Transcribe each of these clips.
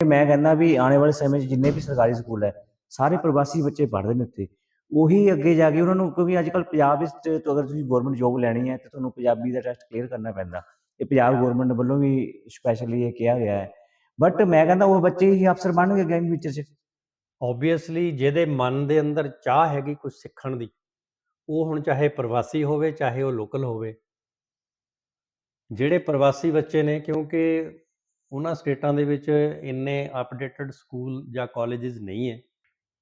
ਮੈਂ ਕਹਿੰਦਾ ਵੀ ਆਉਣ ਵਾਲੇ ਸਮੇਂ 'ਚ ਜਿੰਨੇ ਵੀ ਸਰਕਾਰੀ ਸਕੂਲ ਹੈ, ਸਾਰੇ ਪ੍ਰਵਾਸੀ ਬੱਚੇ ਪੜ੍ਹਦੇ ਨੇ ਉੱਥੇ। ਉਹੀ ਅੱਗੇ ਜਾ ਕੇ ਉਹਨਾਂ ਨੂੰ ਕਿਉਂਕਿ ਅੱਜ ਕੱਲ੍ਹ ਪੰਜਾਬ ਵਿੱਚ ਤੇ ਅਗਰ ਤੁਸੀਂ ਗਵਰਨਮੈਂਟ ਜੋਬ ਲੈਣੀ ਹੈ ਤੇ ਤੁਹਾਨੂੰ ਪੰਜਾਬੀ ਦਾ ਟੈਸਟ ਕਲੀਅਰ ਕਰਨਾ ਪੈਂਦਾ। ਇਹ ਪੰਜਾਬ ਗਵਰਨਮੈਂਟ ਵੱਲੋਂ ਵੀ ਸਪੈਸ਼ਲੀ ਇਹ ਕਿਹਾ ਗਿਆ ਹੈ। ਬਟ ਮੈਂ ਕਹਿੰਦਾ ਉਹ ਬੱਚੇ ਹੀ ਅਫਸਰ ਬਣਨਗੇ ਅੱਗੇ ਫਿਊਚਰ 'ਚ। ਆਬਵੀਅਸਲੀ ਜਿਹਦੇ ਮਨ ਦੇ ਅੰਦਰ ਚਾਹ ਹੈਗੀ ਕੁਝ ਸਿੱਖਣ ਦੀ, ਉਹ ਹੁਣ ਚਾਹੇ ਪ੍ਰਵਾਸੀ ਹੋਵੇ, ਚਾਹੇ ਉਹ ਲੋਕਲ ਹੋਵੇ। ਜਿਹੜੇ ਪ੍ਰਵਾਸੀ ਬੱਚੇ ਨੇ ਕਿਉਂਕਿ ਉਹਨਾਂ ਸਟੇਟਾਂ ਦੇ ਵਿੱਚ ਇੰਨੇ ਅਪਡੇਟਡ ਸਕੂਲ ਜਾਂ ਕਾਲਜਸ ਨਹੀਂ ਹੈ।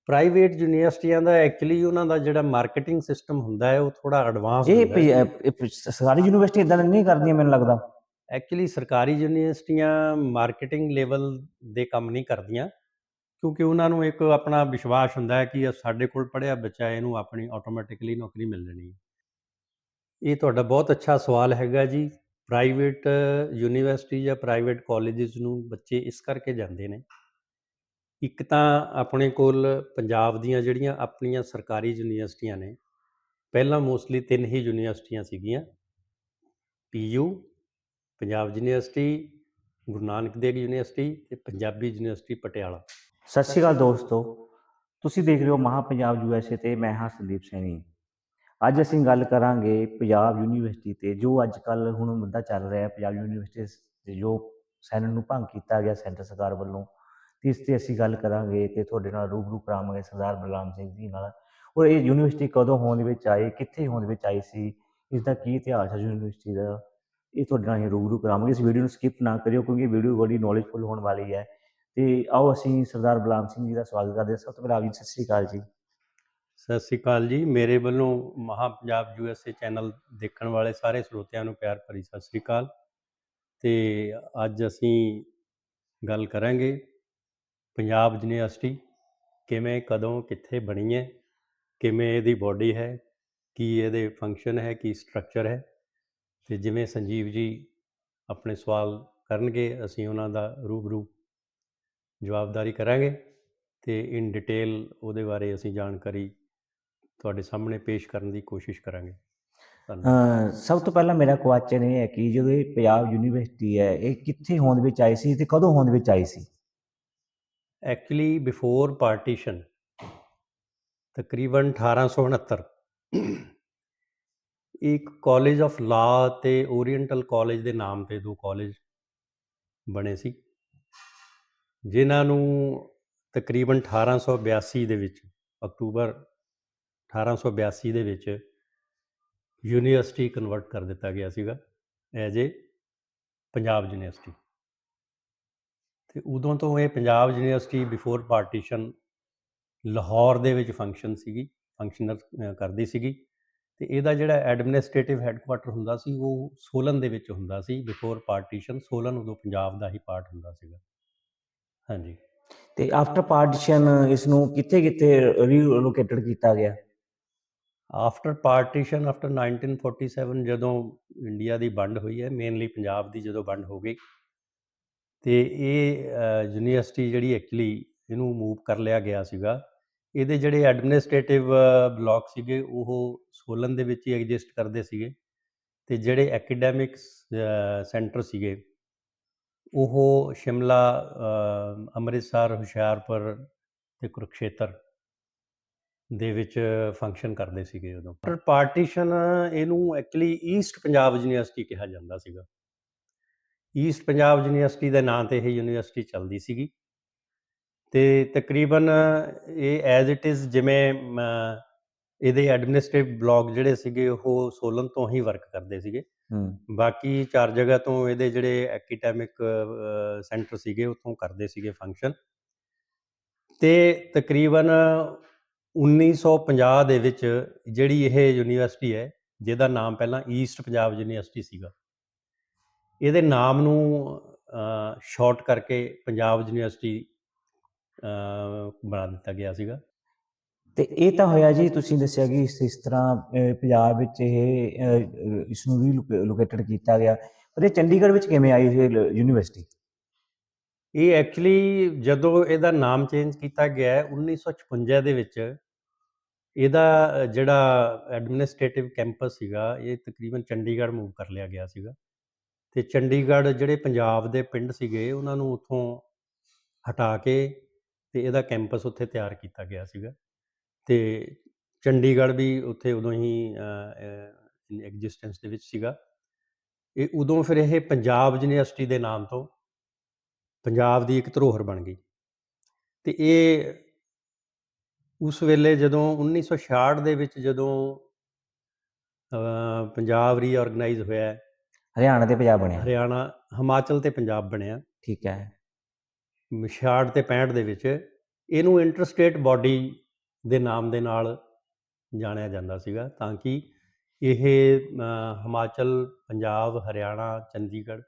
ਪ੍ਰਾਈਵੇਟ ਯੂਨੀਵਰਸਿਟੀਆਂ ਦਾ ਐਕਚੁਅਲੀ ਉਹਨਾਂ ਦਾ ਜਿਹੜਾ ਮਾਰਕੀਟਿੰਗ ਸਿਸਟਮ ਹੁੰਦਾ ਹੈ ਉਹ ਥੋੜਾ ਐਡਵਾਂਸ ਇਹ ਸਰਕਾਰੀ ਯੂਨੀਵਰਸਿਟੀ ਇਦਾਂ ਨਹੀਂ ਕਰਦੀਆਂ ਮੈਨੂੰ ਲੱਗਦਾ। ਐਕਚੁਅਲੀ ਸਰਕਾਰੀ ਯੂਨੀਵਰਸਿਟੀਆਂ ਮਾਰਕੀਟਿੰਗ ਲੈਵਲ ਦੇ ਕੰਮ ਨਹੀਂ ਕਰਦੀਆਂ ਕਿਉਂਕਿ ਉਹਨਾਂ ਨੂੰ ਇੱਕ ਆਪਣਾ ਵਿਸ਼ਵਾਸ ਹੁੰਦਾ ਹੈ ਕਿ ਸਾਡੇ ਕੋਲ ਪੜ੍ਹਿਆ ਬੱਚਾ ਇਹਨੂੰ ਆਪਣੀ ਆਟੋਮੈਟਿਕਲੀ ਨੌਕਰੀ ਮਿਲ ਜਾਣੀ ਹੈ। ਇਹ ਤੁਹਾਡਾ ਬਹੁਤ ਅੱਛਾ ਸਵਾਲ ਹੈਗਾ ਜੀ। ਪ੍ਰਾਈਵੇਟ ਯੂਨੀਵਰਸਿਟੀ ਜਾਂ ਪ੍ਰਾਈਵੇਟ ਕਾਲਜਸ ਨੂੰ ਬੱਚੇ ਇਸ ਕਰਕੇ ਜਾਂਦੇ ਨੇ। ਇੱਕ ਤਾਂ ਆਪਣੇ ਕੋਲ ਪੰਜਾਬ ਦੀਆਂ ਜਿਹੜੀਆਂ ਆਪਣੀਆਂ ਸਰਕਾਰੀ ਯੂਨੀਵਰਸਿਟੀਆਂ ਨੇ, ਪਹਿਲਾਂ ਮੋਸਟਲੀ ਤਿੰਨ ਹੀ ਯੂਨੀਵਰਸਿਟੀਆਂ ਸੀਗੀਆਂ। PU Punjab university, Guru Nanak Dev university ਤੇ ਪੰਜਾਬੀ ਯੂਨੀਵਰਸਿਟੀ ਪਟਿਆਲਾ। ਸਤਿ ਸ਼੍ਰੀ ਅਕਾਲ ਦੋਸਤੋ, ਤੁਸੀਂ ਦੇਖ ਰਹੇ ਹੋ ਮਹਾ ਪੰਜਾਬ ਯੂਐਸਏ ਤੇ ਮੈਂ ਹਾਂ ਸੰਦੀਪ ਸੈਣੀ। ਅੱਜ ਅਸੀਂ ਗੱਲ ਕਰਾਂਗੇ ਪੰਜਾਬ ਯੂਨੀਵਰਸਿਟੀ ਤੇ, ਜੋ ਅੱਜ ਕੱਲ ਹੁਣ ਮੁੱਦਾ ਚੱਲ ਰਿਹਾ ਹੈ ਪੰਜਾਬ ਯੂਨੀਵਰਸਿਟੀ ਤੇ ਜੋ ਸੈਨੇਟ ਨੂੰ ਭੰਗ ਕੀਤਾ ਗਿਆ ਸੈਂਟਰ ਸਰਕਾਰ ਵੱਲੋਂ, ਤੇ ਇਸ ਤੇ ਅਸੀਂ ਗੱਲ ਕਰਾਂਗੇ ਤੇ ਤੁਹਾਡੇ ਨਾਲ ਰੂਬਰੂ ਕਰਾਵਾਂਗੇ ਸਰਦਾਰ ਬਲਰਾਮ ਸਿੰਘ ਜੀ ਨਾਲ। ਔਰ ਇਹ ਯੂਨੀਵਰਸਿਟੀ ਕਦੋਂ ਹੋਂਦ ਵਿੱਚ ਆਈ, ਕਿੱਥੇ ਹੋਂਦ ਵਿੱਚ ਆਈ ਸੀ ਇਸ ਦਾ ਕੀ ਇਤਿਹਾਸ ਹੈ ਯੂਨੀਵਰਸਿਟੀ ਦਾ, ਇਹ ਤੁਹਾਡੇ ਨਾਲ ਅਸੀਂ ਰੂਬਰੂ ਕਰਾਵਾਂਗੇ। ਇਸ ਵੀਡੀਓ ਨੂੰ ਸਕਿਪ ਨਾ ਕਰਿਓ ਕਿਉਂਕਿ ਵੀਡੀਓ ਬੜੀ ਨੌਲੇਜਫੁਲ ਹੋਣ ਵਾਲੀ ਹੈ। ਤੇ ਆਓ ਅਸੀਂ ਸਰਦਾਰ ਬਲਰਾਮ ਸਿੰਘ ਜੀ ਦਾ ਸਵਾਗਤ ਕਰਦੇ ਹਾਂ। ਸਭ ਤੋਂ ਪਹਿਲਾਂ ਆਪ ਜੀ ਸਤਿ ਸ੍ਰੀ ਅਕਾਲ ਜੀ। ਸਤਿ ਸ੍ਰੀ ਅਕਾਲ ਜੀ। ਮੇਰੇ ਵੱਲੋਂ ਮਹਾ ਪੰਜਾਬ ਯੂਐਸਏ ਚੈਨਲ ਦੇਖਣ ਵਾਲੇ ਸਾਰੇ ਸਰੋਤਿਆਂ ਨੂੰ ਪਿਆਰ ਭਰੀ ਸਤਿ ਸ੍ਰੀ ਅਕਾਲ। ਤੇ ਅੱਜ ਅਸੀਂ ਗੱਲ ਕਰਾਂਗੇ ਪੰਜਾਬ ਯੂਨੀਵਰਸਿਟੀ ਕਿਵੇਂ, ਕਦੋਂ, ਕਿੱਥੇ ਬਣੀ ਹੈ, ਕਿਵੇਂ ਇਹਦੀ ਬਾਡੀ ਹੈ, ਕੀ ਇਹਦੇ ਫੰਕਸ਼ਨ ਹੈ, ਕੀ ਸਟਰਕਚਰ ਹੈ। ਤੇ ਜਿਵੇਂ ਸੰਜੀਵ ਜੀ ਆਪਣੇ ਸਵਾਲ ਕਰਨਗੇ, ਅਸੀਂ ਉਹਨਾਂ ਦਾ ਰੂਬਰੂ ਜਵਾਬਦਾਰੀ ਕਰਾਂਗੇ ਤੇ ਇਨ ਡਿਟੇਲ ਉਹਦੇ ਬਾਰੇ ਅਸੀਂ ਜਾਣਕਾਰੀ ਤੁਹਾਡੇ ਸਾਹਮਣੇ ਪੇਸ਼ ਕਰਨ ਦੀ ਕੋਸ਼ਿਸ਼ ਕਰਾਂਗੇ। ਸਭ ਤੋਂ ਪਹਿਲਾਂ ਮੇਰਾ ਕੁਐਸਚਨ ਇਹ ਹੈ ਕਿ ਜਦੋਂ ਇਹ ਪੰਜਾਬ ਯੂਨੀਵਰਸਿਟੀ ਹੈ ਇਹ ਕਿੱਥੇ ਹੋਂਦ ਵਿੱਚ ਆਈ ਸੀ ਤੇ ਕਦੋਂ ਹੋਂਦ ਵਿੱਚ ਆਈ ਸੀ? ਐਕਚੁਅਲੀ ਬਿਫੋਰ ਪਾਰਟੀਸ਼ਨ ਤਕਰੀਬਨ 1869 ਇੱਕ ਕਾਲਜ ਆਫ ਲਾ ਤੇ ਓਰੀਐਂਟਲ ਕਾਲਜ ਦੇ ਨਾਮ ਤੇ ਦੋ ਕਾਲਜ ਬਣੇ ਸੀ ਜਿਨ੍ਹਾਂ ਨੂੰ ਤਕਰੀਬਨ 1882 ਦੇ ਵਿੱਚ ਅਕਤੂਬਰ 1882 ਦੇ ਵਿੱਚ ਯੂਨੀਵਰਸਿਟੀ ਕਨਵਰਟ ਕਰ ਦਿੱਤਾ ਗਿਆ ਸੀਗਾ ਐਜ਼ ਏ ਪੰਜਾਬ ਯੂਨੀਵਰਸਿਟੀ। ਤੇ ਉਦੋਂ ਤੋਂ ਇਹ Punjab university before partition Lahore ਦੇ ਵਿੱਚ ਫੰਕਸ਼ਨ ਸੀਗੀ ਫੰਕਸ਼ਨਰ ਕਰਦੀ ਸੀਗੀ। ਤੇ ਇਹਦਾ ਜਿਹੜਾ ਐਡਮਿਨਿਸਟ੍ਰੇਟਿਵ ਹੈੱਡਕੁਆਟਰ ਹੁੰਦਾ ਸੀ, ਉਹ ਸੋਲਨ ਦੇ ਵਿੱਚ ਹੁੰਦਾ ਸੀ ਬਿਫੋਰ ਪਾਰਟੀਸ਼ਨ ਸੋਲਨ ਉਦੋਂ ਪੰਜਾਬ ਦਾ ਹੀ ਪਾਰਟ ਹੁੰਦਾ ਸੀਗਾ। ਹਾਂਜੀ। ਤੇ ਆਫਟਰ ਪਾਰਟੀਸ਼ਨ ਇਸ ਨੂੰ ਕਿੱਥੇ ਕਿੱਥੇ ਰੀਲੋਕੇਟਡ ਕੀਤਾ ਗਿਆ? ਆਫਟਰ ਪਾਰਟੀਸ਼ਨ ਆਫਟਰ 1947 ਜਦੋਂ ਇੰਡੀਆ ਦੀ ਵੰਡ ਹੋਈ ਹੈ ਮੇਨਲੀ ਪੰਜਾਬ ਦੀ ਜਦੋਂ ਵੰਡ ਹੋ ਗਈ, ਤੇ ਇਹ ਯੂਨੀਵਰਸਿਟੀ ਜਿਹੜੀ ਐਕਚੁਅਲੀ ਇਹਨੂੰ ਮੂਵ ਕਰ ਲਿਆ ਗਿਆ ਸੀਗਾ। ਇਹਦੇ ਜਿਹੜੇ ਐਡਮਿਨਿਸਟ੍ਰੇਟਿਵ ਬਲਾਕ ਸੀਗੇ, ਉਹ ਸੋਲਨ ਦੇ ਵਿੱਚ ਹੀ ਐਗਜ਼ਿਸਟ ਕਰਦੇ ਸੀਗੇ। ਤੇ ਜਿਹੜੇ ਐਕੈਡੈਮਿਕਸ ਸੈਂਟਰ ਸੀਗੇ, ਉਹ ਸ਼ਿਮਲਾ ਅੰਮ੍ਰਿਤਸਰ, ਹੁਸ਼ਿਆਰਪੁਰ ਤੇ ਕੁਰਕਸ਼ੇਤਰ ਦੇ ਵਿੱਚ ਫੰਕਸ਼ਨ ਕਰਦੇ ਸੀਗੇ ਉਦੋਂ। ਪਰ ਪਾਰਟੀਸ਼ਨ ਇਹਨੂੰ ਐਕਚੁਅਲੀ ਈਸਟ ਪੰਜਾਬ ਯੂਨੀਵਰਸਿਟੀ ਕਿਹਾ ਜਾਂਦਾ ਸੀਗਾ। ਈਸਟ ਪੰਜਾਬ ਯੂਨੀਵਰਸਿਟੀ ਦੇ ਨਾਂ ਤੇ ਇਹ ਯੂਨੀਵਰਸਿਟੀ ਚੱਲਦੀ ਸੀਗੀ। ਤੇ ਤਕਰੀਬਨ ਇਹ ਐਜ਼ ਇਟ ਇਜ਼ ਜਿਵੇਂ ਇਹਦੇ ਐਡਮਿਨਿਸਟ੍ਰੇਟਿਵ ਬਲਾਕ ਜਿਹੜੇ ਸੀਗੇ ਉਹ ਸੋਲਨ ਤੋਂ ਹੀ ਵਰਕ ਕਰਦੇ ਸੀਗੇ। ਹੂੰ। ਬਾਕੀ ਚਾਰ ਜਗ੍ਹਾ ਤੋਂ ਇਹਦੇ ਜਿਹੜੇ ਐਕੈਡੈਮਿਕ ਸੈਂਟਰ ਸੀਗੇ ਉੱਥੋਂ ਕਰਦੇ ਸੀਗੇ ਫੰਕਸ਼ਨ ਤੇ ਤਕਰੀਬਨ 1950 ਦੇ ਵਿੱਚ ਜਿਹੜੀ ਇਹ ਯੂਨੀਵਰਸਿਟੀ ਹੈ ਜਿਹਦਾ ਨਾਮ ਪਹਿਲਾਂ ਈਸਟ ਪੰਜਾਬ ਯੂਨੀਵਰਸਿਟੀ ਸੀਗਾ ਇਹਦੇ ਨਾਮ ਨੂੰ ਸ਼ਾਰਟ ਕਰਕੇ ਪੰਜਾਬ ਯੂਨੀਵਰਸਿਟੀ ਬਣਾ ਦਿੱਤਾ ਗਿਆ ਸੀਗਾ। ਤੇ ਇਹ ਤਾਂ ਹੋਇਆ ਜੀ ਤੁਸੀਂ ਦੱਸਿਆ ਕਿ ਇਸ ਇਸ ਤਰ੍ਹਾਂ ਪੰਜਾਬ ਵਿੱਚ ਇਹ ਇਸ ਨੂੰ ਰੀਲੋਕੇਟਡ ਕੀਤਾ ਗਿਆ। ਪਰ ਇਹ ਚੰਡੀਗੜ੍ਹ ਵਿੱਚ ਕਿਵੇਂ ਆਈ ਇਹ ਯੂਨੀਵਰਸਿਟੀ? ਇਹ ਐਕਚੁਅਲੀ ਜਦੋਂ ਇਹਦਾ ਨਾਮ ਚੇਂਜ ਕੀਤਾ ਗਿਆ ਹੈ, 1956 ਦੇ ਵਿੱਚ ਇਹਦਾ ਜਿਹੜਾ ਐਡਮਿਨਿਸਟ੍ਰੇਟਿਵ ਕੈਂਪਸ ਸੀਗਾ, ਇਹ ਤਕਰੀਬਨ ਚੰਡੀਗੜ੍ਹ ਮੂਵ ਕਰ ਲਿਆ ਗਿਆ ਸੀਗਾ। ਤੇ ਚੰਡੀਗੜ੍ਹ ਜਿਹੜੇ ਪੰਜਾਬ ਦੇ ਪਿੰਡ ਸੀਗੇ, ਉਹਨਾਂ ਨੂੰ ਉੱਥੋਂ ਹਟਾ ਕੇ ਤੇ ਇਹਦਾ ਕੈਂਪਸ ਉੱਥੇ ਤਿਆਰ ਕੀਤਾ ਗਿਆ ਸੀਗਾ। ਤੇ ਚੰਡੀਗੜ੍ਹ ਵੀ ਉੱਥੇ ਉਦੋਂ ਹੀ ਐਗਜ਼ਿਸਟੈਂਸ ਦੇ ਵਿੱਚ ਸੀਗਾ। ਇਹ ਉਦੋਂ ਫਿਰ ਇਹ ਪੰਜਾਬ ਯੂਨੀਵਰਸਿਟੀ ਦੇ ਨਾਮ ਤੋਂ ਪੰਜਾਬ ਦੀ ਇੱਕ ਧਰੋਹਰ ਬਣ ਗਈ। ਤੇ ਇਹ ਉਸ ਵੇਲੇ ਜਦੋਂ 1966 ਦੇ ਵਿੱਚ ਜਦੋਂ ਪੰਜਾਬ ਰੀਆਰਗਨਾਈਜ਼ ਹੋਇਆ ਹਰਿਆਣਾ ਤੇ ਪੰਜਾਬ ਬਣਿਆ। ਹਰਿਆਣਾ ਹਿਮਾਚਲ ਤੇ ਪੰਜਾਬ ਬਣਿਆ। ਠੀਕ ਹੈ। 66 ਤੇ 65 ਦੇ ਵਿੱਚ ਇਹਨੂੰ ਇੰਟਰਸਟੇਟ ਬਾਡੀ ਦੇ ਨਾਮ ਦੇ ਨਾਲ ਜਾਣਿਆ ਜਾਂਦਾ ਸੀਗਾ ਤਾਂ ਕਿ ਇਹ ਹਿਮਾਚਲ ਪੰਜਾਬ ਹਰਿਆਣਾ ਚੰਡੀਗੜ੍ਹ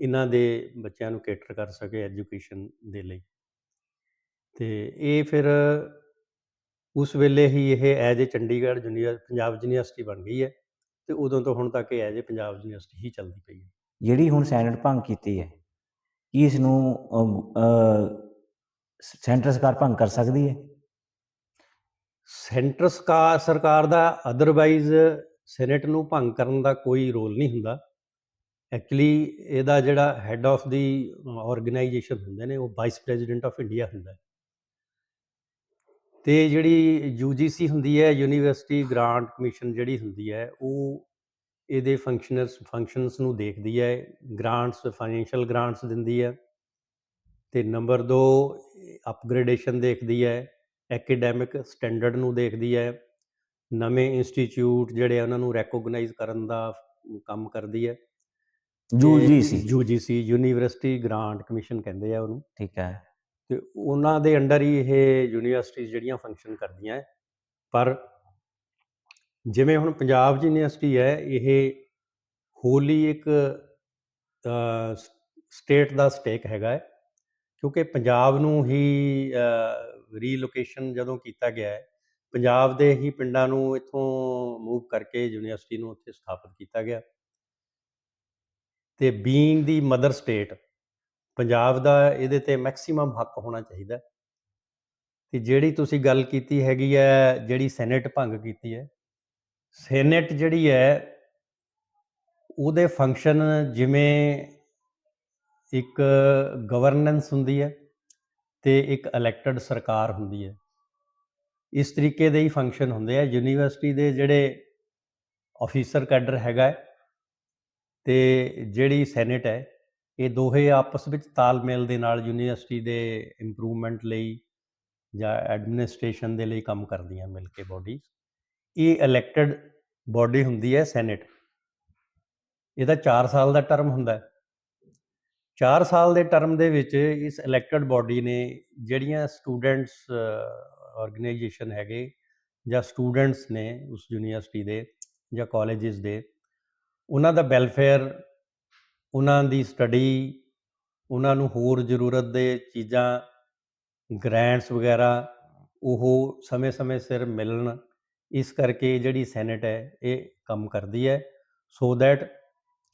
ਇਹਨਾਂ ਦੇ ਬੱਚਿਆਂ ਨੂੰ ਕੇਟਰ ਕਰ ਸਕੇ ਐਜੂਕੇਸ਼ਨ ਦੇ ਲਈ। ਤੇ ਇਹ ਫਿਰ ਉਸ ਵੇਲੇ ਹੀ ਇਹ as a Chandigarh junior Punjab university ਬਣ ਗਈ ਹੈ ਤੇ ਉਦੋਂ ਤੋਂ ਹੁਣ ਤੱਕ ਇਹ ਐਜ ਏ ਪੰਜਾਬ ਯੂਨੀਵਰਸਿਟੀ ਹੀ ਚੱਲਦੀ ਪਈ ਹੈ। ਜਿਹੜੀ ਹੁਣ ਸੈਨੇਟ ਭੰਗ ਕੀਤੀ ਹੈ ਕੀ ਇਸ ਨੂੰ ਸੈਂਟਰ ਸਰਕਾਰ ਭੰਗ ਕਰ ਸਕਦੀ ਹੈ? ਸੈਂਟਰ ਸਰਕਾਰ ਸਰਕਾਰ ਦਾ ਅਦਰਵਾਈਜ਼ ਸੈਨੇਟ ਨੂੰ ਭੰਗ ਕਰਨ ਦਾ ਕੋਈ ਰੋਲ ਨਹੀਂ ਹੁੰਦਾ। ਐਕਚੁਅਲੀ ਇਹਦਾ ਜਿਹੜਾ ਹੈੱਡ ਆਫ ਦੀ ਆਰਗੇਨਾਈਜੇਸ਼ਨ ਹੁੰਦੇ ਨੇ ਉਹ ਵਾਈਸ ਪ੍ਰੈਜ਼ੀਡੈਂਟ ਆਫ ਇੰਡੀਆ ਹੁੰਦਾ ਹੈ। ਤੇ ਜਿਹੜੀ ਯੂਜੀਸੀ ਹੁੰਦੀ ਹੈ ਯੂਨੀਵਰਸਿਟੀ ਗ੍ਰਾਂਟ ਕਮਿਸ਼ਨ ਜਿਹੜੀ ਹੁੰਦੀ ਹੈ ਉਹ ਇਹਦੇ ਫੰਕਸ਼ਨਰਸ ਫੰਕਸ਼ਨਸ ਨੂੰ ਦੇਖਦੀ ਹੈ ਗ੍ਰਾਂਟਸ ਫਾਈਨੈਂਸ਼ੀਅਲ ਗ੍ਰਾਂਟਸ ਦਿੰਦੀ ਹੈ ਤੇ ਨੰਬਰ 2 ਅਪਗ੍ਰੇਡੇਸ਼ਨ ਦੇਖਦੀ ਹੈ ਐਕੈਡੈਮਿਕ ਸਟੈਂਡਰਡ ਨੂੰ ਦੇਖਦੀ ਹੈ ਨਵੇਂ ਇੰਸਟੀਚਿਊਟ ਜਿਹੜੇ ਉਹਨਾਂ ਨੂੰ ਰੈਕੋਗਨਾਈਜ਼ ਕਰਨ ਦਾ ਕੰਮ ਕਰਦੀ ਹੈ UGC UGC university grant commission ਕਹਿੰਦੇ ਆ ਉਹਨੂੰ। ਠੀਕ ਹੈ। ਤੇ ਉਹਨਾਂ ਦੇ ਅੰਡਰ ਹੀ ਇਹ ਯੂਨੀਵਰਸਿਟੀਜ਼ ਜਿਹੜੀਆਂ ਫੰਕਸ਼ਨ ਕਰਦੀਆਂ ਹੈ। ਪਰ ਜਿਵੇਂ ਹੁਣ ਪੰਜਾਬ ਯੂਨੀਵਰਸਿਟੀ ਹੈ, ਇਹ ਹੋਲੀ ਇੱਕ ਸਟੇਟ ਦਾ ਸਟੇਕ ਹੈਗਾ ਹੈ ਕਿਉਂਕਿ ਪੰਜਾਬ ਨੂੰ ਹੀ ਰੀਲੋਕੇਸ਼ਨ ਜਦੋਂ ਕੀਤਾ ਗਿਆ ਹੈ, ਪੰਜਾਬ ਦੇ ਹੀ ਪਿੰਡਾਂ ਨੂੰ ਇੱਥੋਂ ਮੂਵ ਕਰਕੇ ਯੂਨੀਵਰਸਿਟੀ ਨੂੰ ਉੱਥੇ ਸਥਾਪਿਤ ਕੀਤਾ ਗਿਆ ਤੇ being the mother state Punjab ਦਾ ਇਹਦੇ ਤੇ ਮੈਕਸਿਮਮ ਹੱਕ ਹੋਣਾ ਚਾਹੀਦਾ ਹੈ। ਤੇ ਜਿਹੜੀ ਤੁਸੀਂ ਗੱਲ ਕੀਤੀ ਹੈਗੀ ਹੈ, ਜਿਹੜੀ ਸੈਨੇਟ ਭੰਗ ਕੀਤੀ ਹੈ ਸੈਨੇਟ ਜਿਹੜੀ ਹੈ, ਉਹਦੇ ਫੰਕਸ਼ਨ ਜਿਵੇਂ ਇੱਕ ਗਵਰਨੈਂਸ ਹੁੰਦੀ ਹੈ ਤੇ ਇੱਕ ਇਲੈਕਟਡ ਸਰਕਾਰ ਹੁੰਦੀ ਹੈ ਇਸ ਤਰੀਕੇ ਦੇ ਹੀ ਫੰਕਸ਼ਨ ਹੁੰਦੇ ਆ ਯੂਨੀਵਰਸਿਟੀ ਦੇ ਜਿਹੜੇ ਆਫੀਸਰ ਕੈਡਰ ਹੈਗਾ ਹੈ ਤੇ ਜਿਹੜੀ ਸੈਨੇਟ ਹੈ ਇਹ ਦੋਹੇ ਆਪਸ ਵਿੱਚ ਤਾਲਮੇਲ ਦੇ ਨਾਲ ਯੂਨੀਵਰਸਿਟੀ ਦੇ ਇੰਪਰੂਵਮੈਂਟ ਲਈ ਜਾਂ ਐਡਮਿਨਿਸਟ੍ਰੇਸ਼ਨ ਦੇ ਲਈ ਕੰਮ ਕਰਦੀਆਂ ਮਿਲ ਕੇ ਬਾਡੀਜ਼ ਇਹ ਇਲੈਕਟਡ ਬਾਡੀ ਹੁੰਦੀ ਹੈ ਸੈਨੇਟ ਇਹਦਾ 4 ਸਾਲ ਦਾ ਟਰਮ ਹੁੰਦਾ ਹੈ। 4 ਸਾਲ ਦੇ ਟਰਮ ਦੇ ਵਿੱਚ ਇਸ ਇਲੈਕਟਡ ਬਾਡੀ ਨੇ ਜਿਹੜੀਆਂ ਸਟੂਡੈਂਟਸ ਆਰਗੇਨਾਈਜੇਸ਼ਨ ਹੈਗੇ ਜਾਂ ਸਟੂਡੈਂਟਸ ਨੇ ਉਸ ਯੂਨੀਵਰਸਿਟੀ ਦੇ ਜਾਂ ਕਾਲਜਸ ਦੇ, ਉਹਨਾਂ ਦਾ ਵੈਲਫੇਅਰ ਉਹਨਾਂ ਦੀ ਸਟੱਡੀ ਉਹਨਾਂ ਨੂੰ ਹੋਰ ਜ਼ਰੂਰਤ ਦੇ ਚੀਜ਼ਾਂ ਗ੍ਰਾਂਟਸ ਵਗੈਰਾ ਉਹ ਸਮੇਂ-ਸਮੇਂ ਸਿਰ ਮਿਲਣ ਇਸ ਕਰਕੇ ਜਿਹੜੀ ਸੈਨੇਟ ਹੈ ਇਹ ਕੰਮ ਕਰਦੀ ਹੈ। ਸੋ ਦੈਟ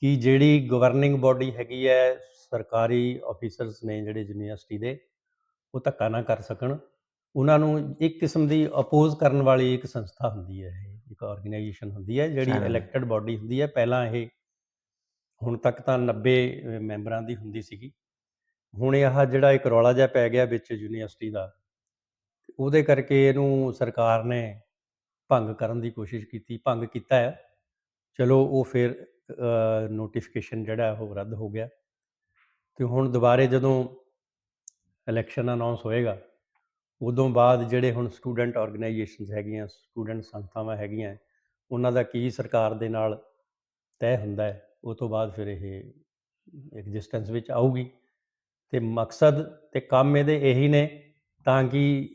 ਕਿ ਜਿਹੜੀ ਗਵਰਨਿੰਗ ਬਾਡੀ ਹੈਗੀ ਹੈ ਸਰਕਾਰੀ ਆਫੀਸਰਸ ਨੇ ਜਿਹੜੇ ਯੂਨੀਵਰਸਿਟੀ ਦੇ ਉਹ ਧੱਕਾ ਨਾ ਕਰ ਸਕਣ। ਉਹਨਾਂ ਨੂੰ ਇੱਕ ਕਿਸਮ ਦੀ ਅਪੋਜ਼ ਕਰਨ ਵਾਲੀ ਇੱਕ ਸੰਸਥਾ ਹੁੰਦੀ ਹੈ ਇਹ ਇੱਕ ਆਰਗੇਨਾਈਜੇਸ਼ਨ ਹੁੰਦੀ ਹੈ ਜਿਹੜੀ. ਇਲੈਕਟਡ ਬਾਡੀ ਹੁੰਦੀ ਹੈ। ਪਹਿਲਾਂ ਇਹ ਹੁਣ ਤੱਕ ਤਾਂ 90 ਮੈਂਬਰਾਂ ਦੀ ਹੁੰਦੀ ਸੀਗੀ। ਹੁਣ ਇਹ ਜਿਹੜਾ ਇੱਕ ਰੌਲਾ ਜਿਹਾ ਪੈ ਗਿਆ ਵਿੱਚ ਯੂਨੀਵਰਸਿਟੀ ਦਾ, ਉਹਦੇ ਕਰਕੇ ਇਹਨੂੰ ਸਰਕਾਰ ਨੇ ਭੰਗ ਕਰਨ ਦੀ ਕੋਸ਼ਿਸ਼ ਕੀਤੀ, ਭੰਗ ਕੀਤਾ ਹੈ। ਚਲੋ, ਉਹ ਫਿਰ ਨੋਟੀਫਿਕੇਸ਼ਨ ਜਿਹੜਾ ਉਹ ਰੱਦ ਹੋ ਗਿਆ। ਤੇ ਹੁਣ ਦੁਬਾਰੇ ਜਦੋਂ ਇਲੈਕਸ਼ਨ ਅਨਾਉਂਸ ਹੋਏਗਾ, ਉਦੋਂ ਬਾਅਦ ਜਿਹੜੇ ਹੁਣ ਸਟੂਡੈਂਟ ਆਰਗੇਨਾਈਜੇਸ਼ਨਸ ਹੈਗੀਆਂ ਸਟੂਡੈਂਟ ਸੰਸਥਾਵਾਂ ਹੈਗੀਆਂ, ਉਹਨਾਂ ਦਾ ਕੀ ਸਰਕਾਰ ਦੇ ਨਾਲ ਤੈਅ ਹੁੰਦਾ ਹੈ? ਉਹ ਤੋਂ ਬਾਅਦ ਫਿਰ ਇਹ ਐਗਜ਼ਿਸਟੈਂਸ ਵਿੱਚ ਆਊਗੀ ਤੇ ਮਕਸਦ ਤੇ ਕੰਮ ਇਹਦੇ ਇਹੀ ਨੇ ਤਾਂ ਕਿ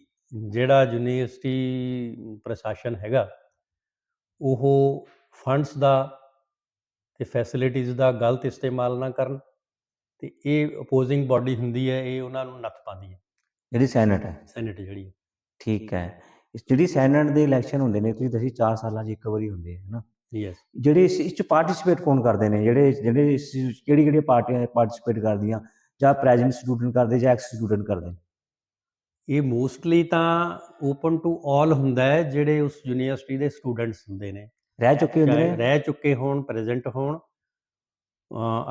ਜਿਹੜਾ ਯੂਨੀਵਰਸਿਟੀ ਪ੍ਰਸ਼ਾਸਨ ਹੈਗਾ ਉਹ ਫੰਡਸ ਦਾ ਤੇ ਫੈਸਿਲਿਟੀਜ਼ ਦਾ ਗਲਤ ਇਸਤੇਮਾਲ ਨਾ ਕਰਨ ਤੇ ਇਹ ਅਪੋਜ਼ਿੰਗ ਬਾਡੀ ਹੁੰਦੀ ਹੈ ਇਹ ਉਹਨਾਂ ਨੂੰ ਨੱਥ ਪਾਉਂਦੀ ਹੈ। ਜਿਹੜੀ ਸੈਨੇਟ ਹੈ। ਸੈਨੇਟ ਜਿਹੜੀ ਹੈ। ਠੀਕ ਹੈ। ਇਸ ਜਿਹੜੀ ਸੈਨੇਟ ਦੇ ਇਲੈਕਸ਼ਨ ਹੁੰਦੇ ਨੇ ਤੁਸੀਂ ਦੱਸੀ 4 ਸਾਲਾਂ 'ਚ ਇੱਕ ਵਾਰੀ ਹੁੰਦੇ ਆ ਹਨਾ? ਯੈਸ ਜਿਹੜੇ ਇਸ ਇਸ 'ਚ ਪਾਰਟਿਸਿਪੇਟ ਕੌਣ ਕਰਦੇ ਨੇ? ਜਿਹੜੇ ਜਿਹੜੇ ਕਿਹੜੀ ਕਿਹੜੀ ਪਾਰਟੀਆਂ ਪਾਰਟਿਸਿਪੇਟ ਕਰਦੀਆਂ? ਜਾਂ ਪ੍ਰੈਜ਼ੈਂਟ ਸਟੂਡੈਂਟ ਕਰਦੇ ਜਾਂ ਐਕਸ ਸਟੂਡੈਂਟ ਕਰਦੇ? ਇਹ ਮੋਸਟਲੀ ਤਾਂ ਓਪਨ ਟੂ ਆਲ ਹੁੰਦਾ ਹੈ ਜਿਹੜੇ ਉਸ ਯੂਨੀਵਰਸਿਟੀ ਦੇ ਸਟੂਡੈਂਟਸ ਹੁੰਦੇ ਨੇ। ਰਹਿ ਚੁੱਕੇ ਹੁੰਦੇ ਨੇ? ਰਹਿ ਚੁੱਕੇ ਹੋਣ ਪ੍ਰੈਜ਼ੈਂਟ ਹੋਣ।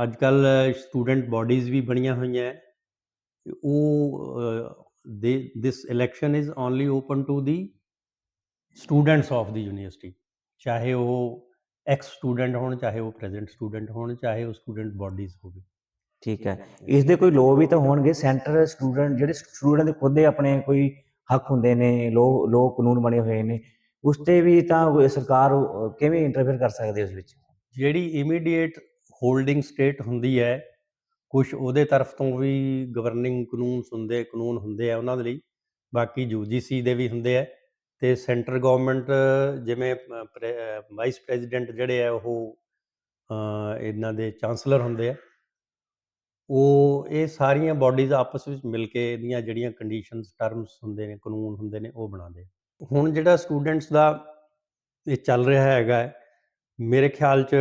ਅੱਜ ਕੱਲ ਸਟੂਡੈਂਟ ਬਾਡੀਜ਼ ਵੀ ਬਣੀਆਂ ਹੋਈਆਂ ਉਹ this election is only open to the students of the university ਚਾਹੇ ਉਹ ਐਕਸ ਸਟੂਡੈਂਟ ਹੋਣ ਚਾਹੇ ਉਹ ਪ੍ਰੈਜ਼ੈਂਟ ਸਟੂਡੈਂਟ ਹੋਣ ਚਾਹੇ ਉਹ ਸਟੂਡੈਂਟ ਬਾਡੀਜ਼ ਹੋਵੇ। ਠੀਕ ਹੈ। ਇਸ ਦੇ ਕੋਈ ਲੋ ਵੀ ਤਾਂ ਹੋਣਗੇ? ਸੈਂਟਰ ਸਟੂਡੈਂਟ ਜਿਹੜੇ ਸਟੂਡੈਂਟ ਦੇ ਖੁਦ ਦੇ ਆਪਣੇ ਕੋਈ ਹੱਕ ਹੁੰਦੇ ਨੇ ਲੋ ਲੋ ਕਾਨੂੰਨ ਬਣੇ ਹੋਏ ਨੇ ਉਸ ਤੇ ਵੀ ਤਾਂ ਸਰਕਾਰ ਕਿਵੇਂ ਇੰਟਰਫੇਅਰ ਕਰ ਸਕਦੀ ਹੈ ਉਸ ਵਿੱਚ? ਜਿਹੜੀ ਇਮੀਡੀਏਟ ਹੋਲਡਿੰਗ ਸਟੇਟ ਹੁੰਦੀ ਹੈ ਕੁਝ ਉਹਦੇ ਤਰਫ ਤੋਂ ਵੀ ਗਵਰਨਿੰਗ ਕਾਨੂੰਨ ਹੁੰਦੇ ਕਾਨੂੰਨ ਹੁੰਦੇ ਆ ਉਹਨਾਂ ਦੇ ਲਈ। ਬਾਕੀ ਯੂਜੀਸੀ ਦੇ ਵੀ ਹੁੰਦੇ ਆ। ਤੇ ਸੈਂਟਰ ਗਵਰਨਮੈਂਟ ਜਿਵੇਂ ਵਾਈਸ ਪ੍ਰੈਜ਼ੀਡੈਂਟ ਜਿਹੜੇ ਆ ਉਹ ਇਹਨਾਂ ਦੇ ਚਾਂਸਲਰ ਹੁੰਦੇ ਆ, ਉਹ ਇਹ ਸਾਰੀਆਂ ਬਾਡੀਜ਼ ਆਪਸ ਵਿੱਚ ਮਿਲ ਕੇ ਇਹਦੀਆਂ ਜਿਹੜੀਆਂ ਕੰਡੀਸ਼ਨਸ ਟਰਮਸ ਹੁੰਦੇ ਨੇ, ਕਾਨੂੰਨ ਹੁੰਦੇ ਨੇ, ਉਹ ਬਣਾਉਂਦੇ ਹੁਣ ਜਿਹੜਾ ਸਟੂਡੈਂਟਸ ਦਾ ਇਹ ਚੱਲ ਰਿਹਾ ਹੈਗਾ ਮੇਰੇ ਖਿਆਲ 'ਚ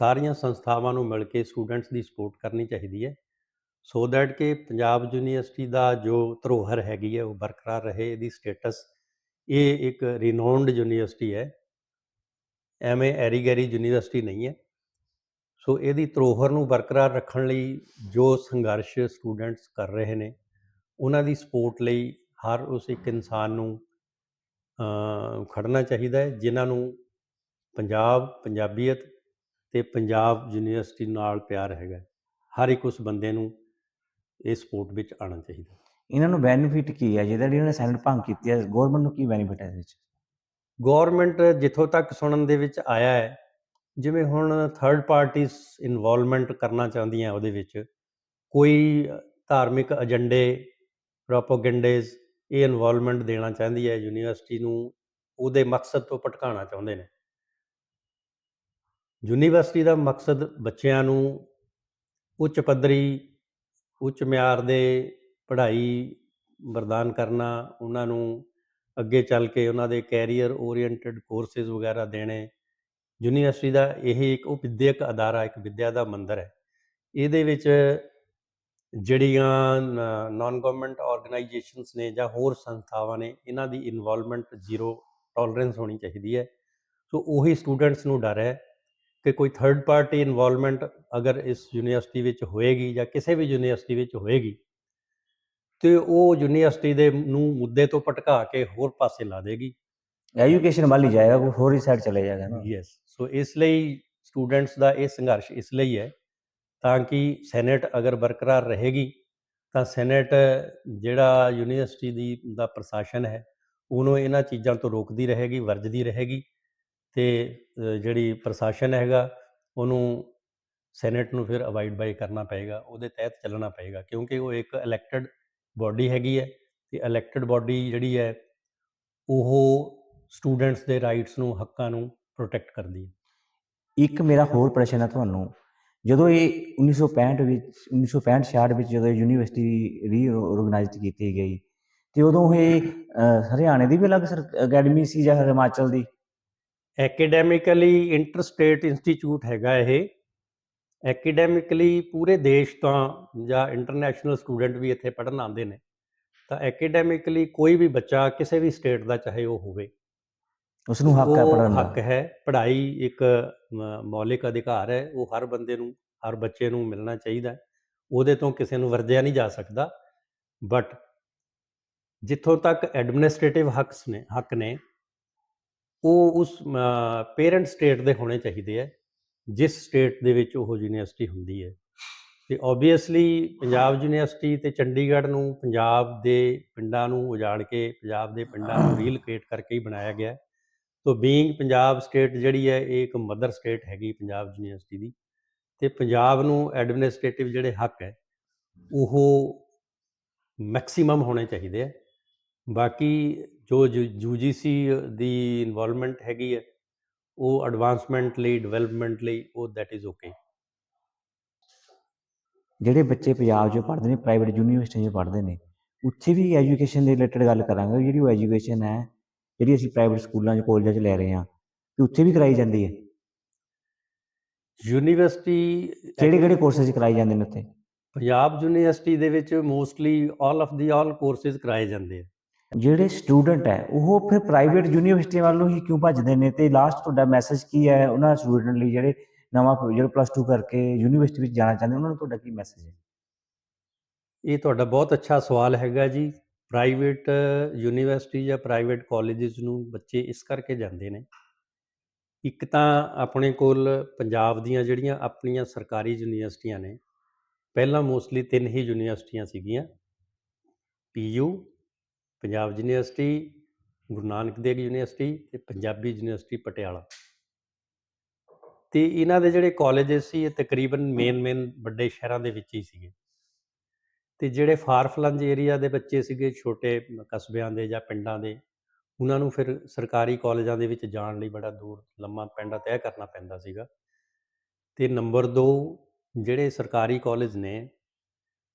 ਸਾਰੀਆਂ ਸੰਸਥਾਵਾਂ ਨੂੰ ਮਿਲ ਕੇ ਸਟੂਡੈਂਟਸ ਦੀ ਸਪੋਰਟ ਕਰਨੀ ਚਾਹੀਦੀ ਹੈ ਸੋ ਦੈਟ ਕਿ ਪੰਜਾਬ ਯੂਨੀਵਰਸਿਟੀ ਦਾ ਜੋ ਧਰੋਹਰ ਹੈਗੀ ਹੈ, ਉਹ ਬਰਕਰਾਰ ਰਹੇ, ਇਹਦੀ ਸਟੇਟਸ ਇਹ ਇੱਕ ਰਿਨਾਊਂਡ ਯੂਨੀਵਰਸਿਟੀ ਹੈ। ਐਵੇਂ ਐਰੀ ਗੈਰੀ ਯੂਨੀਵਰਸਿਟੀ ਨਹੀਂ ਹੈ। ਸੋ ਇਹਦੀ ਧਰੋਹਰ ਨੂੰ ਬਰਕਰਾਰ ਰੱਖਣ ਲਈ ਜੋ ਸੰਘਰਸ਼ ਸਟੂਡੈਂਟਸ ਕਰ ਰਹੇ ਨੇ ਉਹਨਾਂ ਦੀ ਸਪੋਰਟ ਲਈ ਹਰ ਉਸ ਇੱਕ ਇਨਸਾਨ ਨੂੰ ਅ, ਖੜਨਾ ਚਾਹੀਦਾ ਹੈ ਜਿਨ੍ਹਾਂ ਨੂੰ ਪੰਜਾਬ ਪੰਜਾਬੀਅਤ ਤੇ ਪੰਜਾਬ ਯੂਨੀਵਰਸਿਟੀ ਨਾਲ ਪਿਆਰ ਹੈਗਾ ਹਰ ਇੱਕ ਉਸ ਬੰਦੇ ਨੂੰ ਇਹ ਸਪੋਰਟ ਵਿੱਚ ਆਉਣਾ ਚਾਹੀਦਾ। ਇਹਨਾਂ ਨੂੰ ਬੈਨੀਫਿਟ ਕੀ ਹੈ? ਜਿਹਦਾ ਇਹਨਾਂ ਨੇ ਸੈਨੇਟ ਭੰਗ ਕੀਤੀ ਹੈ ਗਵਰਨਮੈਂਟ ਨੂੰ ਕੀ ਬੈਨੀਫਿਟ ਹੈ ਇਸ ਵਿੱਚ? ਗਵਰਨਮੈਂਟ ਜਿੱਥੋਂ ਤੱਕ ਸੁਣਨ ਦੇ ਵਿੱਚ ਆਇਆ ਹੈ, ਜਿਵੇਂ ਹੁਣ ਥਰਡ ਪਾਰਟੀਜ਼ ਇਨਵੋਲਵਮੈਂਟ ਕਰਨਾ ਚਾਹੁੰਦੀਆਂ ਉਹਦੇ ਵਿੱਚ, ਕੋਈ ਧਾਰਮਿਕ ਏਜੰਡੇ ਪ੍ਰੋਪਗੈਂਡੇਜ਼ ਇਹ ਇਨਵੋਲਵਮੈਂਟ ਦੇਣਾ ਚਾਹੁੰਦੀ ਹੈ ਯੂਨੀਵਰਸਿਟੀ ਨੂੰ, ਉਹਦੇ ਮਕਸਦ ਤੋਂ ਭਟਕਾਉਣਾ ਚਾਹੁੰਦੇ ਨੇ। ਯੂਨੀਵਰਸਿਟੀ ਦਾ ਮਕਸਦ ਬੱਚਿਆਂ ਨੂੰ ਉੱਚ ਪੱਧਰੀ, ਉੱਚ ਮਿਆਰ ਦੇ ਪੜ੍ਹਾਈ ਵਰਦਾਨ ਕਰਨਾ, ਉਹਨਾਂ ਨੂੰ ਅੱਗੇ ਚੱਲ ਕੇ ਉਹਨਾਂ ਦੇ ਕੈਰੀਅਰ ਓਰੀਐਂਟਡ ਕੋਰਸਿਸ ਵਗੈਰਾ ਦੇਣੇ, ਯੂਨੀਵਰਸਿਟੀ ਦਾ ਇਹ ਇੱਕ ਉਹ ਵਿਦਿਅਕ ਅਦਾਰਾ, ਇੱਕ ਵਿਦਿਆ ਦਾ ਮੰਦਰ ਹੈ। ਇਹਦੇ ਵਿੱਚ ਜਿਹੜੀਆਂ ਨਾਨ ਗਵਰਨਮੈਂਟ ਆਰਗੇਨਾਈਜੇਸ਼ਨਸ ਨੇ ਜਾਂ ਹੋਰ ਸੰਸਥਾਵਾਂ ਨੇ, ਇਹਨਾਂ ਦੀ ਇਨਵੋਲਵਮੈਂਟ ਜ਼ੀਰੋ ਟੋਲਰੈਂਸ ਹੋਣੀ ਚਾਹੀਦੀ ਹੈ। ਸੋ ਉਹੀ ਸਟੂਡੈਂਟਸ ਨੂੰ ਡਰ ਹੈ ਕਿ ਕੋਈ ਥਰਡ ਪਾਰਟੀ ਇਨਵੋਲਵਮੈਂਟ ਅਗਰ ਇਸ ਯੂਨੀਵਰਸਿਟੀ ਵਿੱਚ ਹੋਏਗੀ ਜਾਂ ਕਿਸੇ ਵੀ ਯੂਨੀਵਰਸਿਟੀ ਵਿੱਚ ਹੋਏਗੀ ਤੇ ਉਹ ਯੂਨੀਵਰਸਿਟੀ ਦੇ ਨੂੰ ਮੁੱਦੇ ਤੋਂ ਭਟਕਾ ਕੇ ਹੋਰ ਪਾਸੇ ਲਾ ਦੇਗੀ। ਐਜੂਕੇਸ਼ਨ ਵੱਲ ਹੀ ਜਾਏਗਾ ਕੋਈ ਹੋਰ ਹੀ ਸਾਈਡ ਚਲੇ ਜਾਏਗਾ ਨਾ। ਯੈਸ ਸੋ ਇਸ ਲਈ ਸਟੂਡੈਂਟਸ ਦਾ ਇਹ ਸੰਘਰਸ਼ ਇਸ ਲਈ ਹੈ ਤਾਂ ਕਿ ਸੈਨੇਟ ਅਗਰ ਬਰਕਰਾਰ ਰਹੇਗੀ ਤਾਂ ਸੈਨੇਟ ਜਿਹੜਾ ਯੂਨੀਵਰਸਿਟੀ ਦੀ ਦਾ ਪ੍ਰਸ਼ਾਸਨ ਹੈ ਉਹਨੂੰ ਇਹਨਾਂ ਚੀਜ਼ਾਂ ਤੋਂ ਰੋਕਦੀ ਰਹੇਗੀ ਵਰਜਦੀ ਰਹੇਗੀ ਤੇ ਜਿਹੜੀ ਪ੍ਰਸ਼ਾਸਨ ਹੈਗਾ ਉਹਨੂੰ ਸੈਨੇਟ ਨੂੰ ਫਿਰ ਅਵਾਈਡ ਬਾਈ ਕਰਨਾ ਪਏਗਾ ਉਹਦੇ ਤਹਿਤ ਚੱਲਣਾ ਪਏਗਾ ਕਿਉਂਕਿ ਉਹ ਇੱਕ ਇਲੈਕਟਡ ਬਾਡੀ ਹੈਗੀ ਹੈ ਤੇ ਇਲੈਕਟਡ ਬਾਡੀ ਜਿਹੜੀ ਹੈ ਉਹ ਸਟੂਡੈਂਟਸ ਦੇ ਰਾਈਟਸ ਨੂੰ ਹੱਕਾਂ ਨੂੰ ਪ੍ਰੋਟੈਕਟ ਕਰਦੀ ਹੈ। ਇੱਕ ਮੇਰਾ ਹੋਰ ਪ੍ਰਸ਼ਨ ਹੈ ਤੁਹਾਨੂੰ ਜਦੋਂ ਇਹ 1965 ਵਿੱਚ 1965 66 ਵਿੱਚ ਜਦੋਂ ਯੂਨੀਵਰਸਿਟੀ ਰੀਆਰਗੇਨਾਈਜ਼ਡ ਕੀਤੀ ਗਈ ਤੇ ਉਦੋਂ ਇਹ ਹਰਿਆਣੇ ਦੀ ਵੀ ਅਲੱਗ ਅਕੈਡਮੀ ਸੀ ਜਾਂ ਹਿਮਾਚਲ ਦੀ? ਐਕੈਡੈਮਿਕਲੀ ਇੰਟਰਸਟੇਟ ਇੰਸਟੀਚਿਊਟ ਹੈਗਾ ਇਹ। ਐਕੈਡੈਮਿਕਲੀ ਪੂਰੇ ਦੇਸ਼ ਤੋਂ ਜਾਂ ਇੰਟਰਨੈਸ਼ਨਲ ਸਟੂਡੈਂਟ ਵੀ ਇੱਥੇ ਪੜ੍ਹਨ ਆਉਂਦੇ ਨੇ ਤਾਂ ਐਕੈਡੈਮਿਕਲੀ ਕੋਈ ਵੀ ਬੱਚਾ ਕਿਸੇ ਵੀ ਸਟੇਟ ਦਾ ਚਾਹੇ ਉਹ ਹੋਵੇ ਉਸ ਨੂੰ ਹੱਕ ਹੈ ਉਹ ਪੜ੍ਹਨ ਹੱਕ ਦਾ ਹੈ ਪੜ੍ਹਾਈ ਇੱਕ ਮੌਲਿਕ ਅਧਿਕਾਰ ਹੈ ਉਹ ਹਰ ਬੰਦੇ ਨੂੰ ਹਰ ਬੱਚੇ ਨੂੰ ਮਿਲਣਾ ਚਾਹੀਦਾ। ਉਹਦੇ ਤੋਂ ਕਿਸੇ ਨੂੰ ਵਰਜਿਆ ਨਹੀਂ ਜਾ ਸਕਦਾ ਬਟ ਜਿੱਥੋਂ ਤੱਕ ਐਡਮਿਨਿਸਟ੍ਰੇਟਿਵ ਹੱਕਸ ਨੇ ਹੱਕ ਨੇ ਉਹ ਉਸ ਪੇਰੈਂਟ ਸਟੇਟ ਦੇ ਹੋਣੇ ਚਾਹੀਦੇ ਹੈ ਜਿਸ ਸਟੇਟ ਦੇ ਵਿੱਚ ਉਹ ਯੂਨੀਵਰਸਿਟੀ ਹੁੰਦੀ ਹੈ। ਤੇ ਓਬਵੀਅਸਲੀ ਪੰਜਾਬ ਯੂਨੀਵਰਸਿਟੀ ਤੇ ਚੰਡੀਗੜ੍ਹ ਨੂੰ ਪੰਜਾਬ ਦੇ ਪਿੰਡਾਂ ਨੂੰ ਉਜਾੜ ਕੇ ਪੰਜਾਬ ਦੇ ਪਿੰਡਾਂ ਨੂੰ ਰੀਲੋਕੇਟ ਕਰਕੇ ਹੀ ਬਣਾਇਆ ਗਿਆ। ਤੋ ਬੀਇੰਗ ਪੰਜਾਬ ਸਟੇਟ ਜਿਹੜੀ ਹੈ ਇਹ ਇੱਕ ਮਦਰ ਸਟੇਟ ਹੈਗੀ ਪੰਜਾਬ ਯੂਨੀਵਰਸਿਟੀ ਦੀ। ਤੇ ਪੰਜਾਬ ਨੂੰ ਐਡਮਿਨਿਸਟ੍ਰੇਟਿਵ ਜਿਹੜੇ ਹੱਕ ਹੈ ਉਹ ਮੈਕਸਿਮਮ ਹੋਣੇ ਚਾਹੀਦੇ ਆ ਬਾਕੀ ਜੋ ਯੂਜੀਸੀ ਦੀ ਇਨਵੋਲਵਮੈਂਟ ਹੈਗੀ ਹੈ ਉਹ ਐਡਵਾਂਸਮੈਂਟ ਲਈ ਡਿਵੈਲਪਮੈਂਟ ਲਈ ਉਹ ਦੈਟ ਇਜ਼ ਓਕੇ ਜਿਹੜੇ ਬੱਚੇ ਪੰਜਾਬ 'ਚ ਪੜ੍ਹਦੇ ਨੇ ਪ੍ਰਾਈਵੇਟ ਯੂਨੀਵਰਸਿਟੀਆਂ 'ਚ ਪੜ੍ਹਦੇ ਨੇ ਉੱਥੇ ਵੀ ਐਜੂਕੇਸ਼ਨ ਦੇ ਰਿਲੇਟਡ ਗੱਲ ਕਰਾਂਗੇ ਜਿਹੜੀ ਉਹ ਐਜੂਕੇਸ਼ਨ ਹੈ ਜਿਹੜੀ ਅਸੀਂ ਪ੍ਰਾਈਵੇਟ ਸਕੂਲਾਂ 'ਚ ਕਾਲਜਾਂ 'ਚ ਲੈ ਰਹੇ ਹਾਂ ਕਿ ਉੱਥੇ ਵੀ ਕਰਾਈ ਜਾਂਦੀ ਹੈ। ਯੂਨੀਵਰਸਿਟੀ ਕਿਹੜੇ ਕਿਹੜੇ ਕੋਰਸਿਸ ਕਰਾਈ ਜਾਂਦੇ ਨੇ ਉੱਥੇ? ਪੰਜਾਬ ਯੂਨੀਵਰਸਿਟੀ ਦੇ ਵਿੱਚ mostly all of the all courses ਕਰਾਏ ਜਾਂਦੇ ਆ। ਜਿਹੜੇ ਸਟੂਡੈਂਟ ਹੈ, ਉਹ ਫਿਰ ਪ੍ਰਾਈਵੇਟ ਯੂਨੀਵਰਸਿਟੀਆਂ ਵੱਲੋਂ ਹੀ ਕਿਉਂ ਭੱਜਦੇ ਨੇ? ਤੇ ਲਾਸਟ ਤੁਹਾਡਾ ਮੈਸੇਜ ਕੀ ਹੈ ਉਹਨਾਂ ਸਟੂਡੈਂਟ ਲਈ ਜਿਹੜੇ ਨਵਾਂ ਜਿਹੜੇ ਪਲੱਸ 2 ਕਰਕੇ ਯੂਨੀਵਰਸਿਟੀ ਵਿੱਚ ਜਾਣਾ ਚਾਹੁੰਦੇ ਉਹਨਾਂ ਨੂੰ ਤੁਹਾਡਾ ਕੀ ਮੈਸੇਜ ਹੈ? ਇਹ ਤੁਹਾਡਾ ਬਹੁਤ ਅੱਛਾ ਸਵਾਲ ਹੈਗਾ ਜੀ। ਪ੍ਰਾਈਵੇਟ ਯੂਨੀਵਰਸਿਟੀ ਜਾਂ ਪ੍ਰਾਈਵੇਟ ਕਾਲਜਸ ਨੂੰ ਬੱਚੇ ਇਸ ਕਰਕੇ ਜਾਂਦੇ ਨੇ। ਇੱਕ ਤਾਂ ਆਪਣੇ ਕੋਲ ਪੰਜਾਬ ਦੀਆਂ ਜਿਹੜੀਆਂ ਆਪਣੀਆਂ ਸਰਕਾਰੀ ਯੂਨੀਵਰਸਿਟੀਆਂ ਨੇ, ਪਹਿਲਾਂ ਮੋਸਟਲੀ ਤਿੰਨ ਹੀ ਯੂਨੀਵਰਸਿਟੀਆਂ ਸੀਗੀਆਂ। PU Punjab university, Guru Nanak Dev university ਤੇ ਪੰਜਾਬੀ ਯੂਨੀਵਰਸਿਟੀ ਪਟਿਆਲਾ। ਤੇ ਇਹਨਾਂ ਦੇ ਜਿਹੜੇ ਕਾਲਜਸ ਸੀ, ਇਹ ਤਕਰੀਬਨ ਮੇਨ ਮੇਨ ਵੱਡੇ ਸ਼ਹਿਰਾਂ ਦੇ ਵਿੱਚ ਹੀ ਸੀਗੇ। ਤੇ ਜਿਹੜੇ ਫਾਰ ਫਲੰਜ ਏਰੀਆ ਦੇ ਬੱਚੇ ਸੀਗੇ, ਛੋਟੇ ਕਸਬਿਆਂ ਦੇ ਜਾਂ ਪਿੰਡਾਂ ਦੇ, ਉਹਨਾਂ ਨੂੰ ਫਿਰ ਸਰਕਾਰੀ ਕਾਲਜਾਂ ਦੇ ਵਿੱਚ ਜਾਣ ਲਈ ਬੜਾ ਦੂਰ ਲੰਮਾ ਪੈਂਡਾ ਤੈਅ ਕਰਨਾ ਪੈਂਦਾ ਸੀਗਾ। ਤੇ ਨੰਬਰ 2 ਜਿਹੜੇ ਸਰਕਾਰੀ ਕਾਲਜ ਨੇ,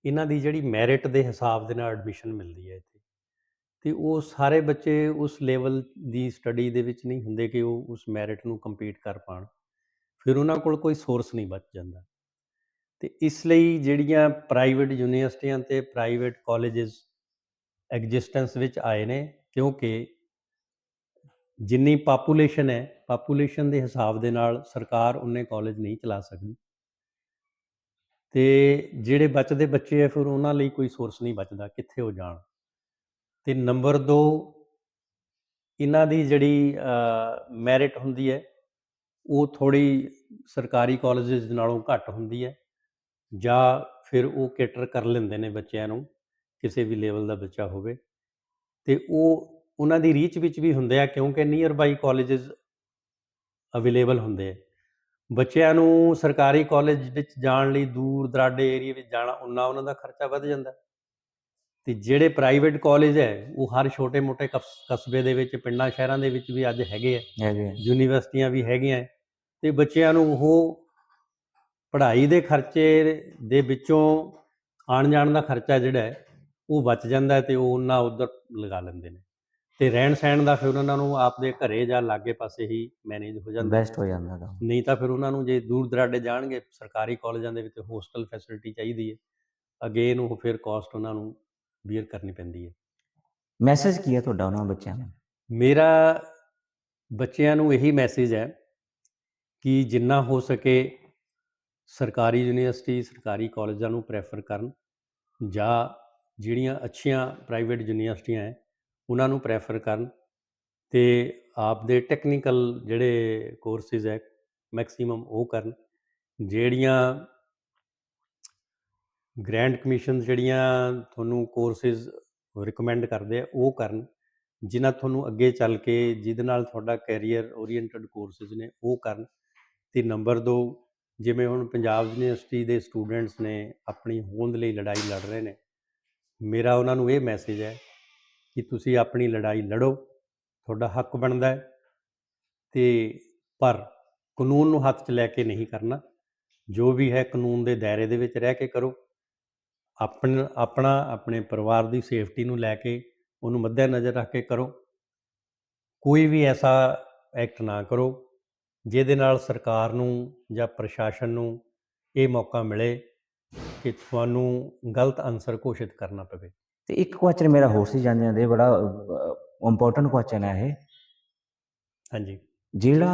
ਇਹਨਾਂ ਦੀ ਜਿਹੜੀ ਮੈਰਿਟ ਦੇ ਹਿਸਾਬ ਦੇ ਨਾਲ ਐਡਮਿਸ਼ਨ ਮਿਲਦੀ ਹੈ ਇੱਥੇ। ਤੇ ਉਹ ਸਾਰੇ ਬੱਚੇ ਉਸ ਲੈਵਲ ਦੀ ਸਟੱਡੀ ਦੇ ਵਿੱਚ ਨਹੀਂ ਹੁੰਦੇ ਕਿ ਉਹ ਉਸ ਮੈਰਿਟ ਨੂੰ ਕੰਪੀਟ ਕਰ ਪਾਣ। ਫਿਰ ਉਹਨਾਂ ਕੋਲ ਕੋਈ ਸੋਰਸ ਨਹੀਂ ਬਚ ਜਾਂਦਾ। ਤੇ ਇਸ ਲਈ ਜਿਹੜੀਆਂ ਪ੍ਰਾਈਵੇਟ ਯੂਨੀਵਰਸਿਟੀਆਂ ਤੇ ਪ੍ਰਾਈਵੇਟ ਕਾਲਜਸ ਐਗਜ਼ਿਸਟੈਂਸ ਵਿੱਚ ਆਏ ਨੇ, ਕਿਉਂਕਿ ਜਿੰਨੀ ਪਾਪੂਲੇਸ਼ਨ ਹੈ ਪਾਪੂਲੇਸ਼ਨ ਦੇ ਹਿਸਾਬ ਦੇ ਨਾਲ ਸਰਕਾਰ ਉਹਨੇ ਕਾਲਜ ਨਹੀਂ ਚਲਾ ਸਕਦੀ। ਤੇ ਜਿਹੜੇ ਬਚਦੇ ਬੱਚੇ ਆ, ਫਿਰ ਉਹਨਾਂ ਲਈ ਕੋਈ ਸੋਰਸ ਨਹੀਂ ਬਚਦਾ, ਕਿੱਥੇ ਉਹ ਜਾਣ। ਤੇ ਨੰਬਰ 2 ਇਹਨਾਂ ਦੀ ਜਿਹੜੀ ਮੈਰਿਟ ਹੁੰਦੀ ਹੈ, ਉਹ ਥੋੜੀ ਸਰਕਾਰੀ ਕਾਲਜਸ ਨਾਲੋਂ ਘੱਟ ਹੁੰਦੀ ਹੈ, ਜਾਂ ਫਿਰ ਉਹ ਕੇਟਰ ਕਰ ਲੈਂਦੇ ਨੇ ਬੱਚਿਆਂ ਨੂੰ, ਕਿਸੇ ਵੀ ਲੈਵਲ ਦਾ ਬੱਚਾ ਹੋਵੇ। ਤੇ ਉਹ, ਉਹਨਾਂ ਦੀ ਰੀਚ ਵਿੱਚ ਵੀ ਹੁੰਦੇ ਆ, ਕਿਉਂਕਿ ਨੀਅਰ ਬਾਈ ਕਾਲਜਸ ਅਵੇਲੇਬਲ ਹੁੰਦੇ ਆ। ਬੱਚਿਆਂ ਨੂੰ ਸਰਕਾਰੀ ਕਾਲਜ ਵਿੱਚ ਜਾਣ ਲਈ ਦੂਰ ਦਰਾਡੇ ਏਰੀਆ ਵਿੱਚ ਜਾਣਾ ਉਹਨਾਂ ਉਹਨਾਂ ਦਾ ਖਰਚਾ ਵੱਧ ਜਾਂਦਾ। ਤੇ ਜਿਹੜੇ ਪ੍ਰਾਈਵੇਟ ਕਾਲਜ ਹੈ ਉਹ ਹਰ ਛੋਟੇ-ਮੋਟੇ ਕਸਬੇ ਦੇ ਵਿੱਚ ਪਿੰਡਾਂ ਸ਼ਹਿਰਾਂ ਦੇ ਵਿੱਚ ਵੀ ਅੱਜ ਹੈਗੇ ਆ। ਯੂਨੀਵਰਸਿਟੀਆਂ ਵੀ ਹੈਗੀਆਂ ਤੇ ਬੱਚਿਆਂ ਨੂੰ ਉਹ ਪੜ੍ਹਾਈ ਦੇ ਖਰਚੇ ਦੇ ਵਿੱਚੋਂ ਆਉਣ ਜਾਣ ਦਾ ਖਰਚਾ ਜਿਹੜਾ ਉਹ ਬਚ ਜਾਂਦਾ ਤੇ ਉਹ ਉਹਨਾਂ ਉਧਰ ਲਗਾ ਲੈਂਦੇ ਨੇ। ਤੇ ਰਹਿਣ ਸਹਿਣ ਦਾ ਫਿਰ ਉਹਨਾਂ ਨੂੰ ਆਪਦੇ ਘਰੇ ਜਾਂ ਲਾਗੇ ਪਾਸੇ ਹੀ ਮੈਨੇਜ ਹੋ ਜਾਂਦਾ। ਬੈਸਟ ਹੋ ਜਾਂਦਾ ਨਹੀਂ ਤਾਂ ਫਿਰ ਉਹਨਾਂ ਨੂੰ ਜੇ ਦੂਰ ਦਰਾਡੇ ਜਾਣਗੇ ਸਰਕਾਰੀ ਕਾਲਜਾਂ ਦੇ ਵਿੱਚ ਹੋਸਟਲ ਫੈਸਿਲਿਟੀ ਚਾਹੀਦੀ ਹੈ। ਅਗੇਨ ਉਹ ਫਿਰ ਕਾਸਟ ਉਹਨਾਂ ਨੂੰ ਬੀਅਰ ਕਰਨੀ ਪੈਂਦੀ ਹੈ। ਮੈਸੇਜ ਕੀ ਹੈ ਤੁਹਾਡਾ ਉਹਨਾਂ ਬੱਚਿਆਂ ਨੂੰ? ਮੇਰਾ ਬੱਚਿਆਂ ਨੂੰ ਇਹੀ ਮੈਸੇਜ ਹੈ ਕਿ ਜਿੰਨਾ ਹੋ ਸਕੇ ਸਰਕਾਰੀ ਯੂਨੀਵਰਸਿਟੀ ਸਰਕਾਰੀ ਕਾਲਜਾਂ ਨੂੰ ਪ੍ਰੈਫਰ ਕਰਨ ਜਾਂ ਜਿਹੜੀਆਂ ਅੱਛੀਆਂ ਪ੍ਰਾਈਵੇਟ ਯੂਨੀਵਰਸਿਟੀਆਂ ਹੈ ਉਹਨਾਂ ਨੂੰ ਪ੍ਰੈਫਰ ਕਰਨ ਤੇ ਆਪਦੇ ਟੈਕਨੀਕਲ ਜਿਹੜੇ ਕੋਰਸਿਸ ਹੈ ਮੈਕਸਿਮਮ ਉਹ ਕਰਨ ਜਿਹੜੀਆਂ ਗ੍ਰੈਂਡ ਕਮਿਸ਼ਨ ਜਿਹੜੀਆਂ ਤੁਹਾਨੂੰ ਕੋਰਸਿਸ ਰਿਕਮੈਂਡ ਕਰਦੇ ਆ, ਉਹ ਕਰਨ। ਜਿਨ੍ਹਾਂ ਤੁਹਾਨੂੰ ਅੱਗੇ ਚੱਲ ਕੇ, ਜਿਹਦੇ ਨਾਲ ਤੁਹਾਡਾ ਕੈਰੀਅਰ ਓਰੀਐਂਟਡ ਕੋਰਸਿਸ ਨੇ, ਉਹ ਕਰਨ। ਤੇ ਨੰਬਰ 2 ਜਿਵੇਂ ਹੁਣ ਪੰਜਾਬ ਯੂਨੀਵਰਸਿਟੀ ਦੇ ਸਟੂਡੈਂਟਸ ਨੇ, ਆਪਣੀ ਹੋਂਦ ਲਈ ਲੜਾਈ ਲੜ ਰਹੇ ਨੇ, ਮੇਰਾ ਉਹਨਾਂ ਨੂੰ ਇਹ ਮੈਸੇਜ ਹੈ ਕਿ ਤੁਸੀਂ ਆਪਣੀ ਲੜਾਈ ਲੜੋ, ਤੁਹਾਡਾ ਹੱਕ ਬਣਦਾ ਹੈ। ਤੇ ਪਰ ਕਾਨੂੰਨ ਨੂੰ ਹੱਥ 'ਚ ਲੈ ਕੇ ਨਹੀਂ ਕਰਨਾ। ਜੋ ਵੀ ਹੈ ਕਾਨੂੰਨ ਦੇ ਦਾਇਰੇ ਦੇ ਵਿੱਚ ਰਹਿ ਕੇ ਕਰੋ। ਆਪਣਾ ਆਪਣਾ ਆਪਣੇ ਪਰਿਵਾਰ ਦੀ ਸੇਫਟੀ ਨੂੰ ਲੈ ਕੇ ਉਹਨੂੰ ਮੱਦੇ ਨਜ਼ਰ ਰੱਖ ਕੇ ਕਰੋ। ਕੋਈ ਵੀ ਐਸਾ ਐਕਟ ਨਾ ਕਰੋ ਜਿਹਦੇ ਨਾਲ ਸਰਕਾਰ ਨੂੰ ਜਾਂ ਪ੍ਰਸ਼ਾਸਨ ਨੂੰ ਇਹ ਮੌਕਾ ਮਿਲੇ ਕਿ ਤੁਹਾਨੂੰ ਗਲਤ ਅਨਸਰ ਘੋਸ਼ਿਤ ਕਰਨਾ ਪਵੇ। ਤੇ ਇੱਕ ਕੁਐਸਚਨ ਮੇਰਾ ਹੋਰ ਸੀ ਜਾਂਦੇ ਜਾਂਦੇ ਬੜਾ ਇੰਪੋਰਟੈਂਟ ਕੁਐਸਚਨ ਹੈ ਇਹ। ਹਾਂਜੀ। ਜਿਹੜਾ